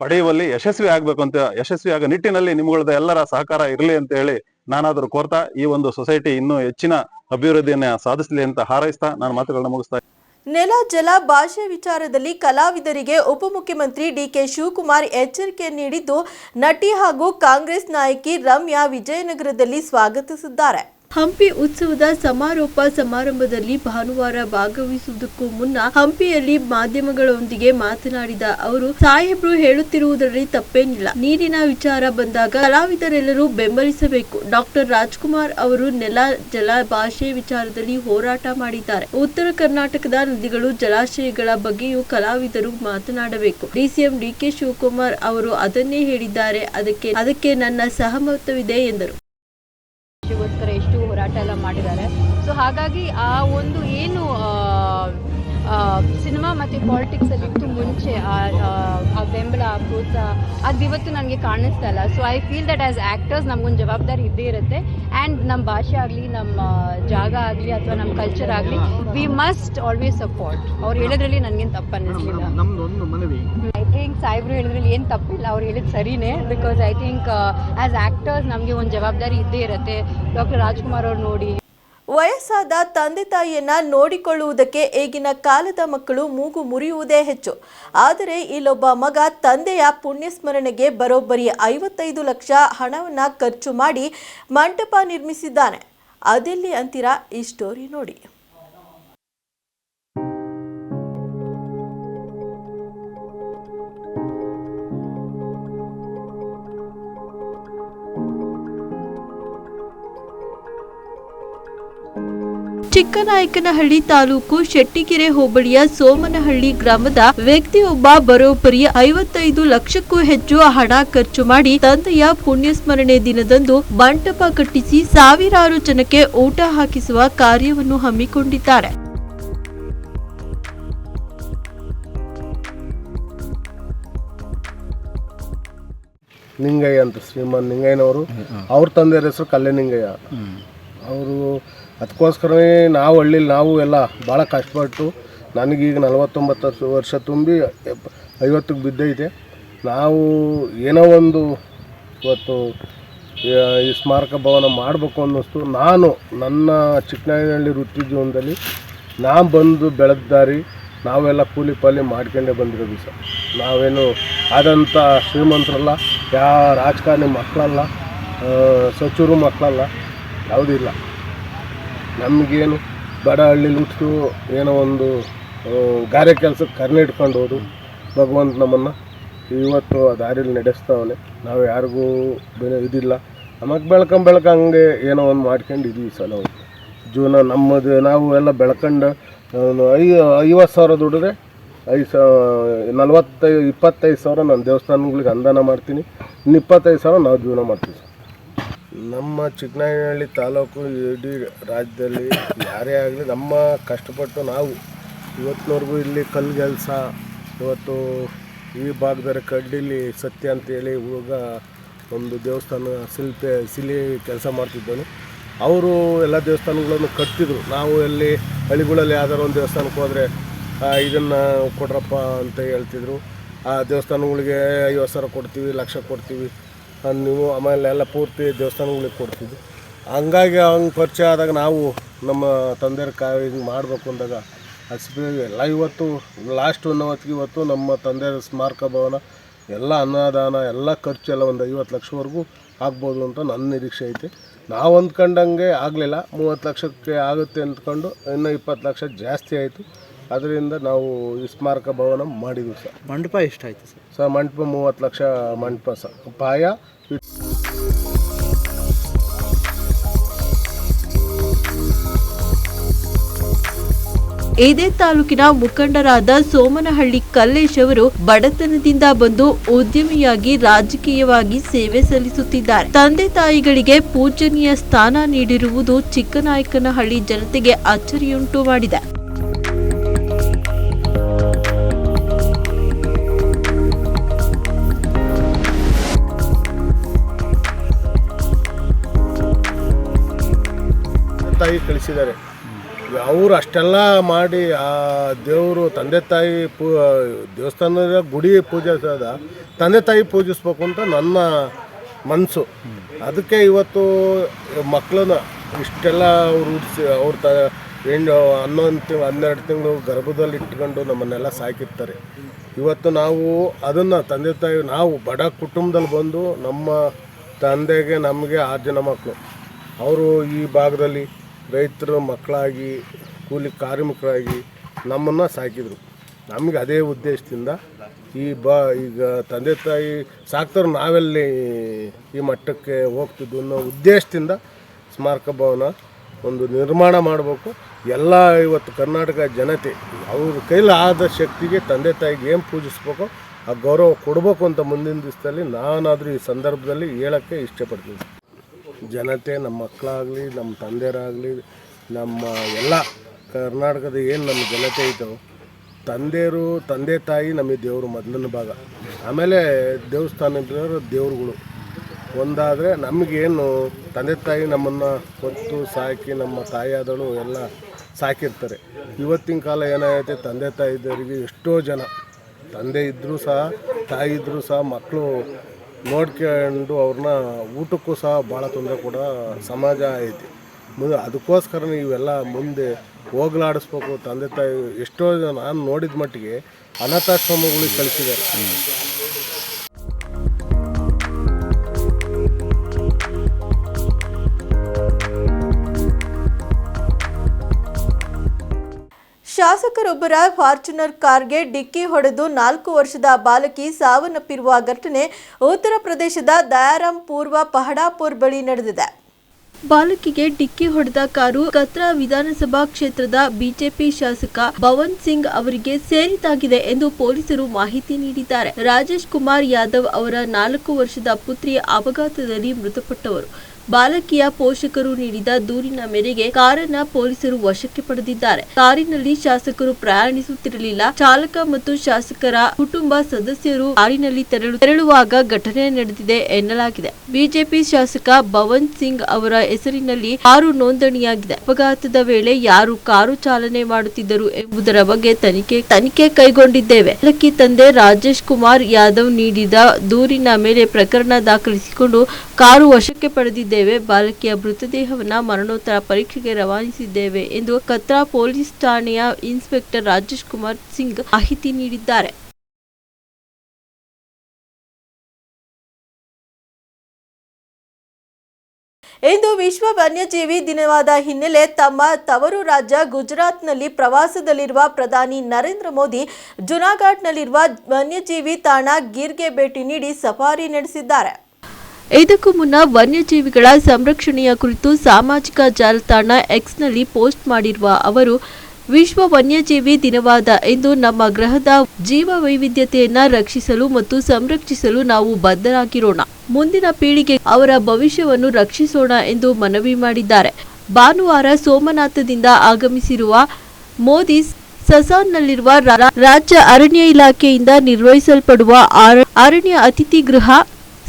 ಪಡೆಯುವಲ್ಲಿ ಯಶಸ್ವಿ ಆಗ್ಬೇಕು ಅಂತ, ಯಶಸ್ವಿ ಆಗೋ ನಿಟ್ಟಿನಲ್ಲಿ ನಿಮ್ಗಳದ ಎಲ್ಲರ ಸಹಕಾರ ಇರಲಿ ಅಂತ ಹೇಳಿ ನಾನಾದರೂ ಕೋರ್ತಾ ಈ ಒಂದು ಸೊಸೈಟಿ ಇನ್ನೂ ಹೆಚ್ಚಿನ ಅಭಿವೃದ್ಧಿಯನ್ನ ಸಾಧಿಸಲಿ ಅಂತ ಹಾರೈಸ್ತಾ ನಾನು ಮಾತುಗಳನ್ನ ಮುಗಿಸ್ತಾ ನೆಲ, ಜಲ, ಭಾಷೆ ವಿಚಾರದಲ್ಲಿ ಕಲಾವಿದರಿಗೆ ಉಪಮುಖ್ಯಮಂತ್ರಿ ಡಿಕೆ ಶಿವಕುಮಾರ್ ಎಚ್ಚರಿಕೆ ನೀಡಿದ್ದು, ನಟಿ ಹಾಗೂ ಕಾಂಗ್ರೆಸ್ ನಾಯಕಿ ರಮ್ಯಾ ವಿಜಯನಗರದಲ್ಲಿ ಸ್ವಾಗತಿಸಿದ್ದಾರೆ. ಹಂಪಿ ಉತ್ಸವದ ಸಮಾರೋಪ ಸಮಾರಂಭದಲ್ಲಿ ಭಾನುವಾರ ಭಾಗವಹಿಸುವುದಕ್ಕೂ ಮುನ್ನ ಹಂಪಿಯಲ್ಲಿ ಮಾಧ್ಯಮಗಳೊಂದಿಗೆ ಮಾತನಾಡಿದ ಅವರು, ಸಾಹೇಬ್ರು ಹೇಳುತ್ತಿರುವುದರಲ್ಲಿ ತಪ್ಪೇನಿಲ್ಲ. ನೀರಿನ ವಿಚಾರ ಬಂದಾಗ ಕಲಾವಿದರೆಲ್ಲರೂ ಬೆಂಬಲಿಸಬೇಕು. ಡಾಕ್ಟರ್ ರಾಜ್ಕುಮಾರ್ ಅವರು ನೆಲ, ಜಲ ಭಾಷೆ ವಿಚಾರದಲ್ಲಿ ಹೋರಾಟ ಮಾಡಿದ್ದಾರೆ. ಉತ್ತರ ಕರ್ನಾಟಕದ ನದಿಗಳು, ಜಲಾಶಯಗಳ ಬಗ್ಗೆಯೂ ಕಲಾವಿದರು ಮಾತನಾಡಬೇಕು. ಡಿಸಿಎಂ ಡಿಕೆ ಶಿವಕುಮಾರ್ ಅವರು ಅದನ್ನೇ ಹೇಳಿದ್ದಾರೆ. ಅದಕ್ಕೆ ಅದಕ್ಕೆ ನನ್ನ ಸಹಮತವಿದೆ ಎಂದರು. ಎಲ್ಲ ಮಾಡಿದ್ದಾರೆ. ಸೊ ಹಾಗಾಗಿ ಆ ಒಂದು ಏನು ಸಿನಿಮಾ ಮತ್ತು ಇತ್ತು ಮುಂಚೆ ಆ ಬೆಂಬಲ ಆ ಪ್ರೋತ್ಸಾಹ ಅದು ಇವತ್ತು ನನಗೆ ಕಾಣಿಸ್ತಾ ಇಲ್ಲ. So I feel that as actors ನಮಗೊಂದು ಜವಾಬ್ದಾರಿ ಇದ್ದೇ ಇರುತ್ತೆ. ಆ್ಯಂಡ್ ನಮ್ಮ ಭಾಷೆ ಆಗಲಿ ನಮ್ಮ ಜಾಗ ಆಗಲಿ ಅಥವಾ ನಮ್ಮ ಕಲ್ಚರ್ ಆಗಲಿ ವಿ ಮಸ್ಟ್ ಆಲ್ವೇಸ್ ಸಪೋರ್ಟ್ ಅವ್ರು ಹೇಳೋದ್ರಲ್ಲಿ ನನಗೇನು ತಪ್ಪು ಅನ್ನಿಸ್ಲಿಲ್ಲ. ಐ ಥಿಂಕ್ ಸಾಹೇಬ್ರು ಹೇಳಿದ್ರಲ್ಲಿ ಏನು ತಪ್ಪಿಲ್ಲ ಅವ್ರು ಹೇಳಿದ್ ಸರಿನೇ. Because I think as actors ನಮಗೆ ಒಂದು ಜವಾಬ್ದಾರಿ ಇದ್ದೇ ಇರುತ್ತೆ. ಡಾಕ್ಟರ್ ರಾಜ್ಕುಮಾರ್ ಅವ್ರು ನೋಡಿ ವಯಸ್ಸಾದ ತಂದೆ ತಾಯಿಯನ್ನ ನೋಡಿಕೊಳ್ಳುವುದಕ್ಕೆ ಈಗಿನ ಕಾಲದ ಮಕ್ಕಳು ಮೂಗು ಮುರಿಯುವುದೇ ಹೆಚ್ಚು. ಆದರೆ ಇಲ್ಲೊಬ್ಬ ಮಗ ತಂದೆಯ ಪುಣ್ಯಸ್ಮರಣೆಗೆ ಬರೋಬ್ಬರಿ ಐವತ್ತೈದು ಲಕ್ಷ ಹಣವನ್ನ ಖರ್ಚು ಮಾಡಿ ಮಂಟಪ ನಿರ್ಮಿಸಿದ್ದಾನೆ. ಅದೆಲ್ಲಿ ಅಂತೀರಾ ಈ ಸ್ಟೋರಿ ನೋಡಿ. ಚಿಕ್ಕನಾಯಕನಹಳ್ಳಿ ತಾಲೂಕು ಶೆಟ್ಟಿಗೆರೆ ಹೋಬಳಿಯ ಸೋಮನಹಳ್ಳಿ ಗ್ರಾಮದ ವ್ಯಕ್ತಿಯೊಬ್ಬ ಬರೋಬ್ಬರಿ ಐವತ್ತೈದು ಲಕ್ಷಕ್ಕೂ ಹೆಚ್ಚು ಹಣ ಖರ್ಚು ಮಾಡಿ ತಂದೆಯ ಪುಣ್ಯಸ್ಮರಣೆ ದಿನದಂದು ಮಂಟಪ ಕಟ್ಟಿಸಿ ಸಾವಿರಾರು ಜನಕ್ಕೆ ಊಟ ಹಾಕಿಸುವ ಕಾರ್ಯವನ್ನು ಹಮ್ಮಿಕೊಂಡಿದ್ದಾರೆ. ನಿಂಗಯ್ಯ ಅಂತ ಶ್ರೀಮಾನ್ ನಿಂಗಯ್ಯನವರು. ಅವ್ರ ತಂದೆಯ ಹೆಸರು ಕಲ್ಲೆ ನಿಂಗಯ್ಯ. ಅವರು ಅದಕ್ಕೋಸ್ಕರನೇ ನಾವು ಹಳ್ಳಿಲಿ ನಾವು ಎಲ್ಲ ಭಾಳ ಕಷ್ಟಪಟ್ಟು ನನಗೀಗ ನಲವತ್ತೊಂಬತ್ತು ವರ್ಷ ತುಂಬಿ ಐವತ್ತಕ್ಕೆ ಬಿದ್ದೈತೆ ನಾವು ಏನೋ ಒಂದು ಇವತ್ತು ಈ ಸ್ಮಾರಕ ಭವನ ಮಾಡಬೇಕು ಅನ್ನಿಸ್ತು ನಾನು ನನ್ನ ಚಿಕ್ಕನಹಳ್ಳಿ ವೃತ್ತಿ ಜೀವನದಲ್ಲಿ ನಾನು ಬಂದು ಬೆಳೆದ ದಾರಿ ನಾವೆಲ್ಲ ಕೂಲಿ ಪಾಲಿ ಮಾಡ್ಕೊಂಡೇ ಬಂದಿರೋದು ಸರ್. ನಾವೇನು ಆದಂಥ ಶ್ರೀಮಂತರಲ್ಲ ಯಾವ ರಾಜಕಾರಣಿ ಮಕ್ಕಳಲ್ಲ ಸಚಿವರು ಮಕ್ಕಳಲ್ಲ, ಯಾವುದೂ ಇಲ್ಲ. ನಮಗೇನು ಬಡ ಹಳ್ಳಿಲಿ ಹುಟ್ಟು ಏನೋ ಒಂದು ಗಾರೆ ಕೆಲಸಕ್ಕೆ ಕರ್ನೆ ಇಟ್ಕೊಂಡು ಹೋದು ಭಗವಂತ ನಮ್ಮನ್ನು ಇವತ್ತು ಆ ದಾರಿಲಿ ನಡೆಸ್ತಾವನೆ. ನಾವು ಯಾರಿಗೂ ಬೇರೆ ಇದಿಲ್ಲ. ನಮಗೆ ಬೆಳ್ಕೊಂಡ್ ಬೆಳ್ಕಂಗೆ ಏನೋ ಒಂದು ಮಾಡ್ಕೊಂಡು ಇದೀವಿ ಸರ್ ನಾವು ಜೀವನ ನಮ್ಮದು, ನಾವು ಎಲ್ಲ ಬೆಳ್ಕೊಂಡು ಐ ಐವತ್ತು ಸಾವಿರ ದುಡಿದ್ರೆ ಐದು ಸಾ, ನಲ್ವತ್ತೈದು, ಇಪ್ಪತ್ತೈದು ಸಾವಿರ ನಾನು ದೇವಸ್ಥಾನಗಳಿಗೆ ಅಂದಾನ ಮಾಡ್ತೀನಿ. ಇನ್ನು ಇಪ್ಪತ್ತೈದು ಸಾವಿರ ನಾವು ಜೀವನ ಮಾಡ್ತೀವಿ ಸರ್. ನಮ್ಮ ಚಿಕ್ಕನಹಳ್ಳಿ ತಾಲೂಕು ಇಡೀ ರಾಜ್ಯದಲ್ಲಿ ಯಾರೇ ಆಗಲಿ ನಮ್ಮ ಕಷ್ಟಪಟ್ಟು ನಾವು ಇವತ್ತಿನವರೆಗೂ ಇಲ್ಲಿ ಕಲ್ಲು ಕೆಲಸ, ಇವತ್ತು ಈ ಭಾಗದಲ್ಲಿ ಕಡ್ಡಿಲಿ ಸತ್ಯ ಅಂತೇಳಿ ಹುಡುಗ ಒಂದು ದೇವಸ್ಥಾನ ಶಿಲ್ಪೆ, ಶಿಲೆ ಕೆಲಸ ಮಾಡ್ತಿದ್ದೇನೆ. ಅವರು ಎಲ್ಲ ದೇವಸ್ಥಾನಗಳನ್ನು ಕಟ್ತಿದ್ರು. ನಾವು ಎಲ್ಲಿ ಹಳ್ಳಿಗಳಲ್ಲಿ ಯಾವ್ದಾರು ಒಂದು ದೇವಸ್ಥಾನಕ್ಕೆ ಹೋದರೆ ಇದನ್ನು ಕೊಡ್ರಪ್ಪ ಅಂತ ಹೇಳ್ತಿದ್ರು. ಆ ದೇವಸ್ಥಾನಗಳಿಗೆ ಐವತ್ತು ಸಾವಿರ ಕೊಡ್ತೀವಿ, ಲಕ್ಷ ಕೊಡ್ತೀವಿ. ನೀವು ಆಮೇಲೆ ಎಲ್ಲ ಪೂರ್ತಿ ದೇವಸ್ಥಾನಗಳಿಗೆ ಕೊಡ್ತಿದ್ವಿ. ಹಂಗಾಗಿ ಹಂಗೆ ಪರಿಚಯ ಆದಾಗ ನಾವು ನಮ್ಮ ತಂದೆಯವ್ರ ಕಾಯಿ ಮಾಡಬೇಕು ಅಂದಾಗ ಹಸಿರು ಎಲ್ಲ ಇವತ್ತು ಲಾಸ್ಟ್ ಅವತ್ತಿಗೆ ಇವತ್ತು ನಮ್ಮ ತಂದೆ ಸ್ಮಾರಕ ಭವನ, ಎಲ್ಲ ಅನ್ನದಾನ, ಎಲ್ಲ ಖರ್ಚು ಎಲ್ಲ ಒಂದು ಐವತ್ತು ಲಕ್ಷವರೆಗೂ ಆಗ್ಬೋದು ಅಂತ ನನ್ನ ನಿರೀಕ್ಷೆ ಐತೆ. ನಾವು ಅಂದ್ಕೊಂಡಂಗೆ ಆಗಲಿಲ್ಲ. ಮೂವತ್ತು ಲಕ್ಷಕ್ಕೆ ಆಗುತ್ತೆ ಅಂದ್ಕೊಂಡು ಇನ್ನೂ ಇಪ್ಪತ್ತು ಲಕ್ಷ ಜಾಸ್ತಿ ಆಯಿತು. ಅದರಿಂದ ನಾವು ಈ ಸ್ಮಾರಕ ಭವನ ಮಾಡಿದ್ವಿ ಸರ್. ಮಂಟಪ ಎಷ್ಟಾಯ್ತು ಸರ್? ಸರ್ ಮಂಟಪ ಮೂವತ್ತು ಲಕ್ಷ ಮಂಟಪ ಸರ್. ಪಾಯ ಇದೇ ತಾಲೂಕಿನ ಮುಖಂಡರಾದ ಸೋಮನಹಳ್ಳಿ ಕಲ್ಲೇಶ್ ಅವರು ಬಡತನದಿಂದ ಬಂದು ಉದ್ಯಮಿಯಾಗಿ ರಾಜಕೀಯವಾಗಿ ಸೇವೆ ಸಲ್ಲಿಸುತ್ತಿದ್ದಾರೆ. ತಂದೆ ತಾಯಿಗಳಿಗೆ ಪೂಜನೀಯ ಸ್ಥಾನ ನೀಡಿರುವುದು ಚಿಕ್ಕನಾಯಕನಹಳ್ಳಿ ಜನತೆಗೆ ಅಚ್ಚರಿಯುಂಟು ಮಾಡಿದೆ. ತಾಯಿ ಕಳಿಸಿದ್ದಾರೆ ಅವರು ಅಷ್ಟೆಲ್ಲ ಮಾಡಿ ಆ ದೇವರು ತಂದೆ ತಾಯಿ ಪೂ, ದೇವಸ್ಥಾನದ ಗುಡಿ ಪೂಜಿಸೋದ ತಂದೆ ತಾಯಿ ಪೂಜಿಸ್ಬೇಕು ಅಂತ ನನ್ನ ಮನಸ್ಸು ಅದಕ್ಕೆ ಇವತ್ತು ಮಕ್ಕಳನ್ನ ಇಷ್ಟೆಲ್ಲ ಅವ್ರು ಹುಟ್ಟಿಸಿ ಅವ್ರ ತ, ಹೆಣ್ಣು, ಹನ್ನೊಂದು ತಿಂಗಳು ಹನ್ನೆರಡು ತಿಂಗಳು ಗರ್ಭದಲ್ಲಿ ಇಟ್ಕೊಂಡು ನಮ್ಮನ್ನೆಲ್ಲ ಸಾಕಿರ್ತಾರೆ ಇವತ್ತು ನಾವು ಅದನ್ನು ತಂದೆ ತಾಯಿ, ನಾವು ಬಡ ಕುಟುಂಬದಲ್ಲಿ ಬಂದು ನಮ್ಮ ತಂದೆಗೆ ನಮಗೆ ಆರು ಜನ ಮಕ್ಕಳು ಅವರು ಈ ಭಾಗದಲ್ಲಿ ರೈತರ, ಮಕ್ಕಳಾಗಿ, ಕೂಲಿ ಕಾರ್ಮಿಕರಾಗಿ ನಮ್ಮನ್ನು ಸಾಕಿದರು. ನಮಗೆ ಅದೇ ಉದ್ದೇಶದಿಂದ ಈ ಬ, ಈಗ ತಂದೆ ತಾಯಿ ಸಾಕ್ತಾರೆ ನಾವೆಲ್ಲಿ ಈ ಮಟ್ಟಕ್ಕೆ ಹೋಗ್ತಿದ್ವು ಅನ್ನೋ ಉದ್ದೇಶದಿಂದ ಸ್ಮಾರಕ ಭವನ ಒಂದು ನಿರ್ಮಾಣ ಮಾಡಬೇಕು. ಎಲ್ಲ ಇವತ್ತು ಕರ್ನಾಟಕ ಜನತೆ, ಅವ್ರ ಕೈಲಿ ಆದ ಶಕ್ತಿಗೆ ತಂದೆ ತಾಯಿಗೆ ಏನು ಪೂಜಿಸ್ಬೇಕು ಆ ಗೌರವ ಕೊಡಬೇಕು ಅಂತ ಮುಂದಿನ ದಿವಸದಲ್ಲಿ ನಾನಾದರೂ ಈ ಸಂದರ್ಭದಲ್ಲಿ ಹೇಳೋಕ್ಕೆ ಇಷ್ಟಪಡ್ತೀನಿ. ಜನತೆ, ನಮ್ಮ ಮಕ್ಕಳಾಗಲಿ, ನಮ್ಮ ತಂದೆಯರಾಗಲಿ, ನಮ್ಮ ಎಲ್ಲ ಕರ್ನಾಟಕದ ಏನು ನಮ್ಮ ಜನತೆ ಐತೋ, ತಂದೆಯರು, ತಂದೆ, ತಾಯಿ ನಮಗೆ ದೇವರು ಮೊದಲನೇ ಭಾಗ. ಆಮೇಲೆ ದೇವಸ್ಥಾನದವರು ದೇವ್ರುಗಳು. ಒಂದಾದರೆ ನಮಗೇನು ತಂದೆ, ತಾಯಿ ನಮ್ಮನ್ನು ಹೊತ್ತು ಸಾಕಿ ನಮ್ಮ ತಾಯಿಯಾದಳು ಎಲ್ಲ ಸಾಕಿರ್ತಾರೆ. ಇವತ್ತಿನ ಕಾಲ ಏನಾಗುತ್ತೆ ತಂದೆ, ತಾಯಿದವರಿಗೆ ಎಷ್ಟೋ ಜನ. ತಂದೆ ಇದ್ದರೂ ಸಹ, ತಾಯಿ ಇದ್ದರೂ ಸಹ ಮಕ್ಕಳು ನೋಡ್ಕೊಂಡು ಅವ್ರನ್ನ ಊಟಕ್ಕೂ ಸಹ ಭಾಳ ತೊಂದರೆ ಕೂಡ ಸಮಾಜ ಐತಿ. ಮುಂದೆ ಅದಕ್ಕೋಸ್ಕರ ಇವೆಲ್ಲ ಮುಂದೆ ಹೋಗ್ಲಾಡಿಸ್ಬೇಕು. ತಂದೆ ತಾಯಿ ಎಷ್ಟೋ ನಾನು ನೋಡಿದ ಮಟ್ಟಿಗೆ ಅನಾಥಾಶ್ರಮಗಳಿಗೆ ಕಳಿಸಿದ್ದಾರೆ. ಶಾಸಕರೊಬ್ಬರ ಫಾರ್ಚುನರ್ ಕಾರ್ಗೆ ಡಿಕ್ಕಿ ಹೊಡೆದು ನಾಲ್ಕು ವರ್ಷದ ಬಾಲಕಿ ಸಾವನ್ನಪ್ಪಿರುವ ಘಟನೆ ಉತ್ತರ ಪ್ರದೇಶದ ದಯಾರಾಮ್ ಪೂರ್ವ ಪಹಡಾಪುರ್ ಬಳಿ ನಡೆದಿದೆ. ಬಾಲಕಿಗೆ ಡಿಕ್ಕಿ ಹೊಡೆದ ಕಾರು ಕತ್ರಾ ವಿಧಾನಸಭಾ ಕ್ಷೇತ್ರದ ಬಿಜೆಪಿ ಶಾಸಕ ಭವನ್ ಸಿಂಗ್ ಅವರಿಗೆ ಸೇರಿದಾಗಿದೆ ಎಂದು ಪೊಲೀಸರು ಮಾಹಿತಿ ನೀಡಿದ್ದಾರೆ. ರಾಜೇಶ್ ಕುಮಾರ್ ಯಾದವ್ ಅವರ ನಾಲ್ಕು ವರ್ಷದ ಪುತ್ರಿ ಅಪಘಾತದಲ್ಲಿ ಮೃತಪಟ್ಟವರು. ಬಾಲಕಿಯ ಪೋಷಕರು ನೀಡಿದ ದೂರಿನ ಮೇರೆಗೆ ಕಾರನ್ನ ಪೊಲೀಸರು ವಶಕ್ಕೆ ಪಡೆದಿದ್ದಾರೆ. ಕಾರಿನಲ್ಲಿ ಶಾಸಕರು ಪ್ರಯಾಣಿಸುತ್ತಿರಲಿಲ್ಲ. ಚಾಲಕ ಮತ್ತು ಶಾಸಕರ ಕುಟುಂಬ ಸದಸ್ಯರು ಕಾರಿನಲ್ಲಿ ತೆರಳು, ತೆರಳುವಾಗ ಘಟನೆ ನಡೆದಿದೆ ಎನ್ನಲಾಗಿದೆ. ಬಿಜೆಪಿ ಶಾಸಕ ಭವನ್ ಸಿಂಗ್ ಅವರ ಹೆಸರಿನಲ್ಲಿ ಕಾರು ನೋಂದಣಿಯಾಗಿದೆ. ಅಪಘಾತದ ವೇಳೆ ಯಾರು ಕಾರು ಚಾಲನೆ ಮಾಡುತ್ತಿದ್ದರು ಎಂಬುದರ ಬಗ್ಗೆ ತನಿಖೆ ತನಿಖೆ ಕೈಗೊಂಡಿದ್ದೇವೆ. ಬಾಲಕಿ ತಂದೆ ರಾಜೇಶ್ ಕುಮಾರ್ ಯಾದವ್ ನೀಡಿದ ದೂರಿನ ಮೇಲೆ ಪ್ರಕರಣ ದಾಖಲಿಸಿಕೊಂಡು ಕಾರು ವಶಕ್ಕೆ ಪಡೆದಿದ್ದೇವೆ ಬಾಲಕಿಯ ಮೃತದೇಹವನ್ನು ಮರಣೋತ್ತರ ಪರೀಕ್ಷೆಗೆ ರವಾನಿಸಿದ್ದೇವೆ ಎಂದು ಕತ್ರಾ ಪೊಲೀಸ್ ಠಾಣೆಯ ಇನ್ಸ್ಪೆಕ್ಟರ್ ರಾಜೇಶ್ ಕುಮಾರ್ ಸಿಂಗ್ ಮಾಹಿತಿ ನೀಡಿದ್ದಾರೆ. ಇಂದು ವಿಶ್ವ ವನ್ಯಜೀವಿ ದಿನವಾದ ಹಿನ್ನೆಲೆ ತಮ್ಮ ತವರು ರಾಜ್ಯ ಗುಜರಾತ್ನಲ್ಲಿ ಪ್ರವಾಸದಲ್ಲಿರುವ ಪ್ರಧಾನಿ ನರೇಂದ್ರ ಮೋದಿ ಜುನಾಗಢ್ನಲ್ಲಿರುವ ವನ್ಯಜೀವಿ ತಾಣ ಗಿರ್ಗೆ ಭೇಟಿ ನೀಡಿ ಸಫಾರಿ ನಡೆಸಿದ್ದಾರೆ. ಇದಕ್ಕೂ ಮುನ್ನ ವನ್ಯಜೀವಿಗಳ ಸಂರಕ್ಷಣೆಯ ಕುರಿತು ಸಾಮಾಜಿಕ ಜಾಲತಾಣ ಎಕ್ಸ್ನಲ್ಲಿ ಪೋಸ್ಟ್ ಮಾಡಿರುವ ಅವರು, ವಿಶ್ವ ವನ್ಯಜೀವಿ ದಿನವಾದ ಇಂದು ನಮ್ಮ ಗ್ರಹದ ಜೀವ ವೈವಿಧ್ಯತೆಯನ್ನ ರಕ್ಷಿಸಲು ಮತ್ತು ಸಂರಕ್ಷಿಸಲು ನಾವು ಬದ್ಧರಾಗಿರೋಣ. ಮುಂದಿನ ಪೀಳಿಗೆ ಅವರ ಭವಿಷ್ಯವನ್ನು ರಕ್ಷಿಸೋಣ ಎಂದು ಮನವಿ ಮಾಡಿದ್ದಾರೆ. ಭಾನುವಾರ ಸೋಮನಾಥದಿಂದ ಆಗಮಿಸಿರುವ ಮೋದಿ ಸಸಾನ್ನಲ್ಲಿರುವ ರಾಜ್ಯ ಅರಣ್ಯ ಇಲಾಖೆಯಿಂದ ನಿರ್ವಹಿಸಲ್ಪಡುವ ಅರಣ್ಯ ಅತಿಥಿ ಗೃಹ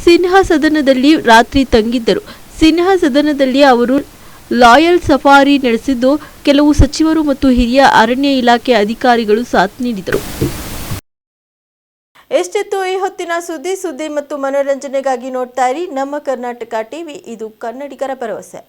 ಸಿನ್ಹಾ ಸದನದಲ್ಲಿ ರಾತ್ರಿ ತಂಗಿದ್ದರು. ಸಿನ್ಹಾ ಸದನದಲ್ಲಿ ಅವರು ಲಾಯಲ್ ಸಫಾರಿ ನಡೆಸಿದ್ದು ಕೆಲವು ಸಚಿವರು ಮತ್ತು ಹಿರಿಯ ಅರಣ್ಯ ಇಲಾಖೆ ಅಧಿಕಾರಿಗಳು ಸಾಥ್ ನೀಡಿದರು. ಎಷ್ಟಿತ್ತು ಈ ಹೊತ್ತಿನ ಸುದ್ದಿ? ಸುದ್ದಿ ಮತ್ತು ಮನೋರಂಜನೆಗಾಗಿ ನೋಡ್ತಾ ಇರಿ ನಮ್ಮ ಕರ್ನಾಟಕ ಟಿವಿ. ಇದು ಕನ್ನಡಿಗರ ಭರವಸೆ.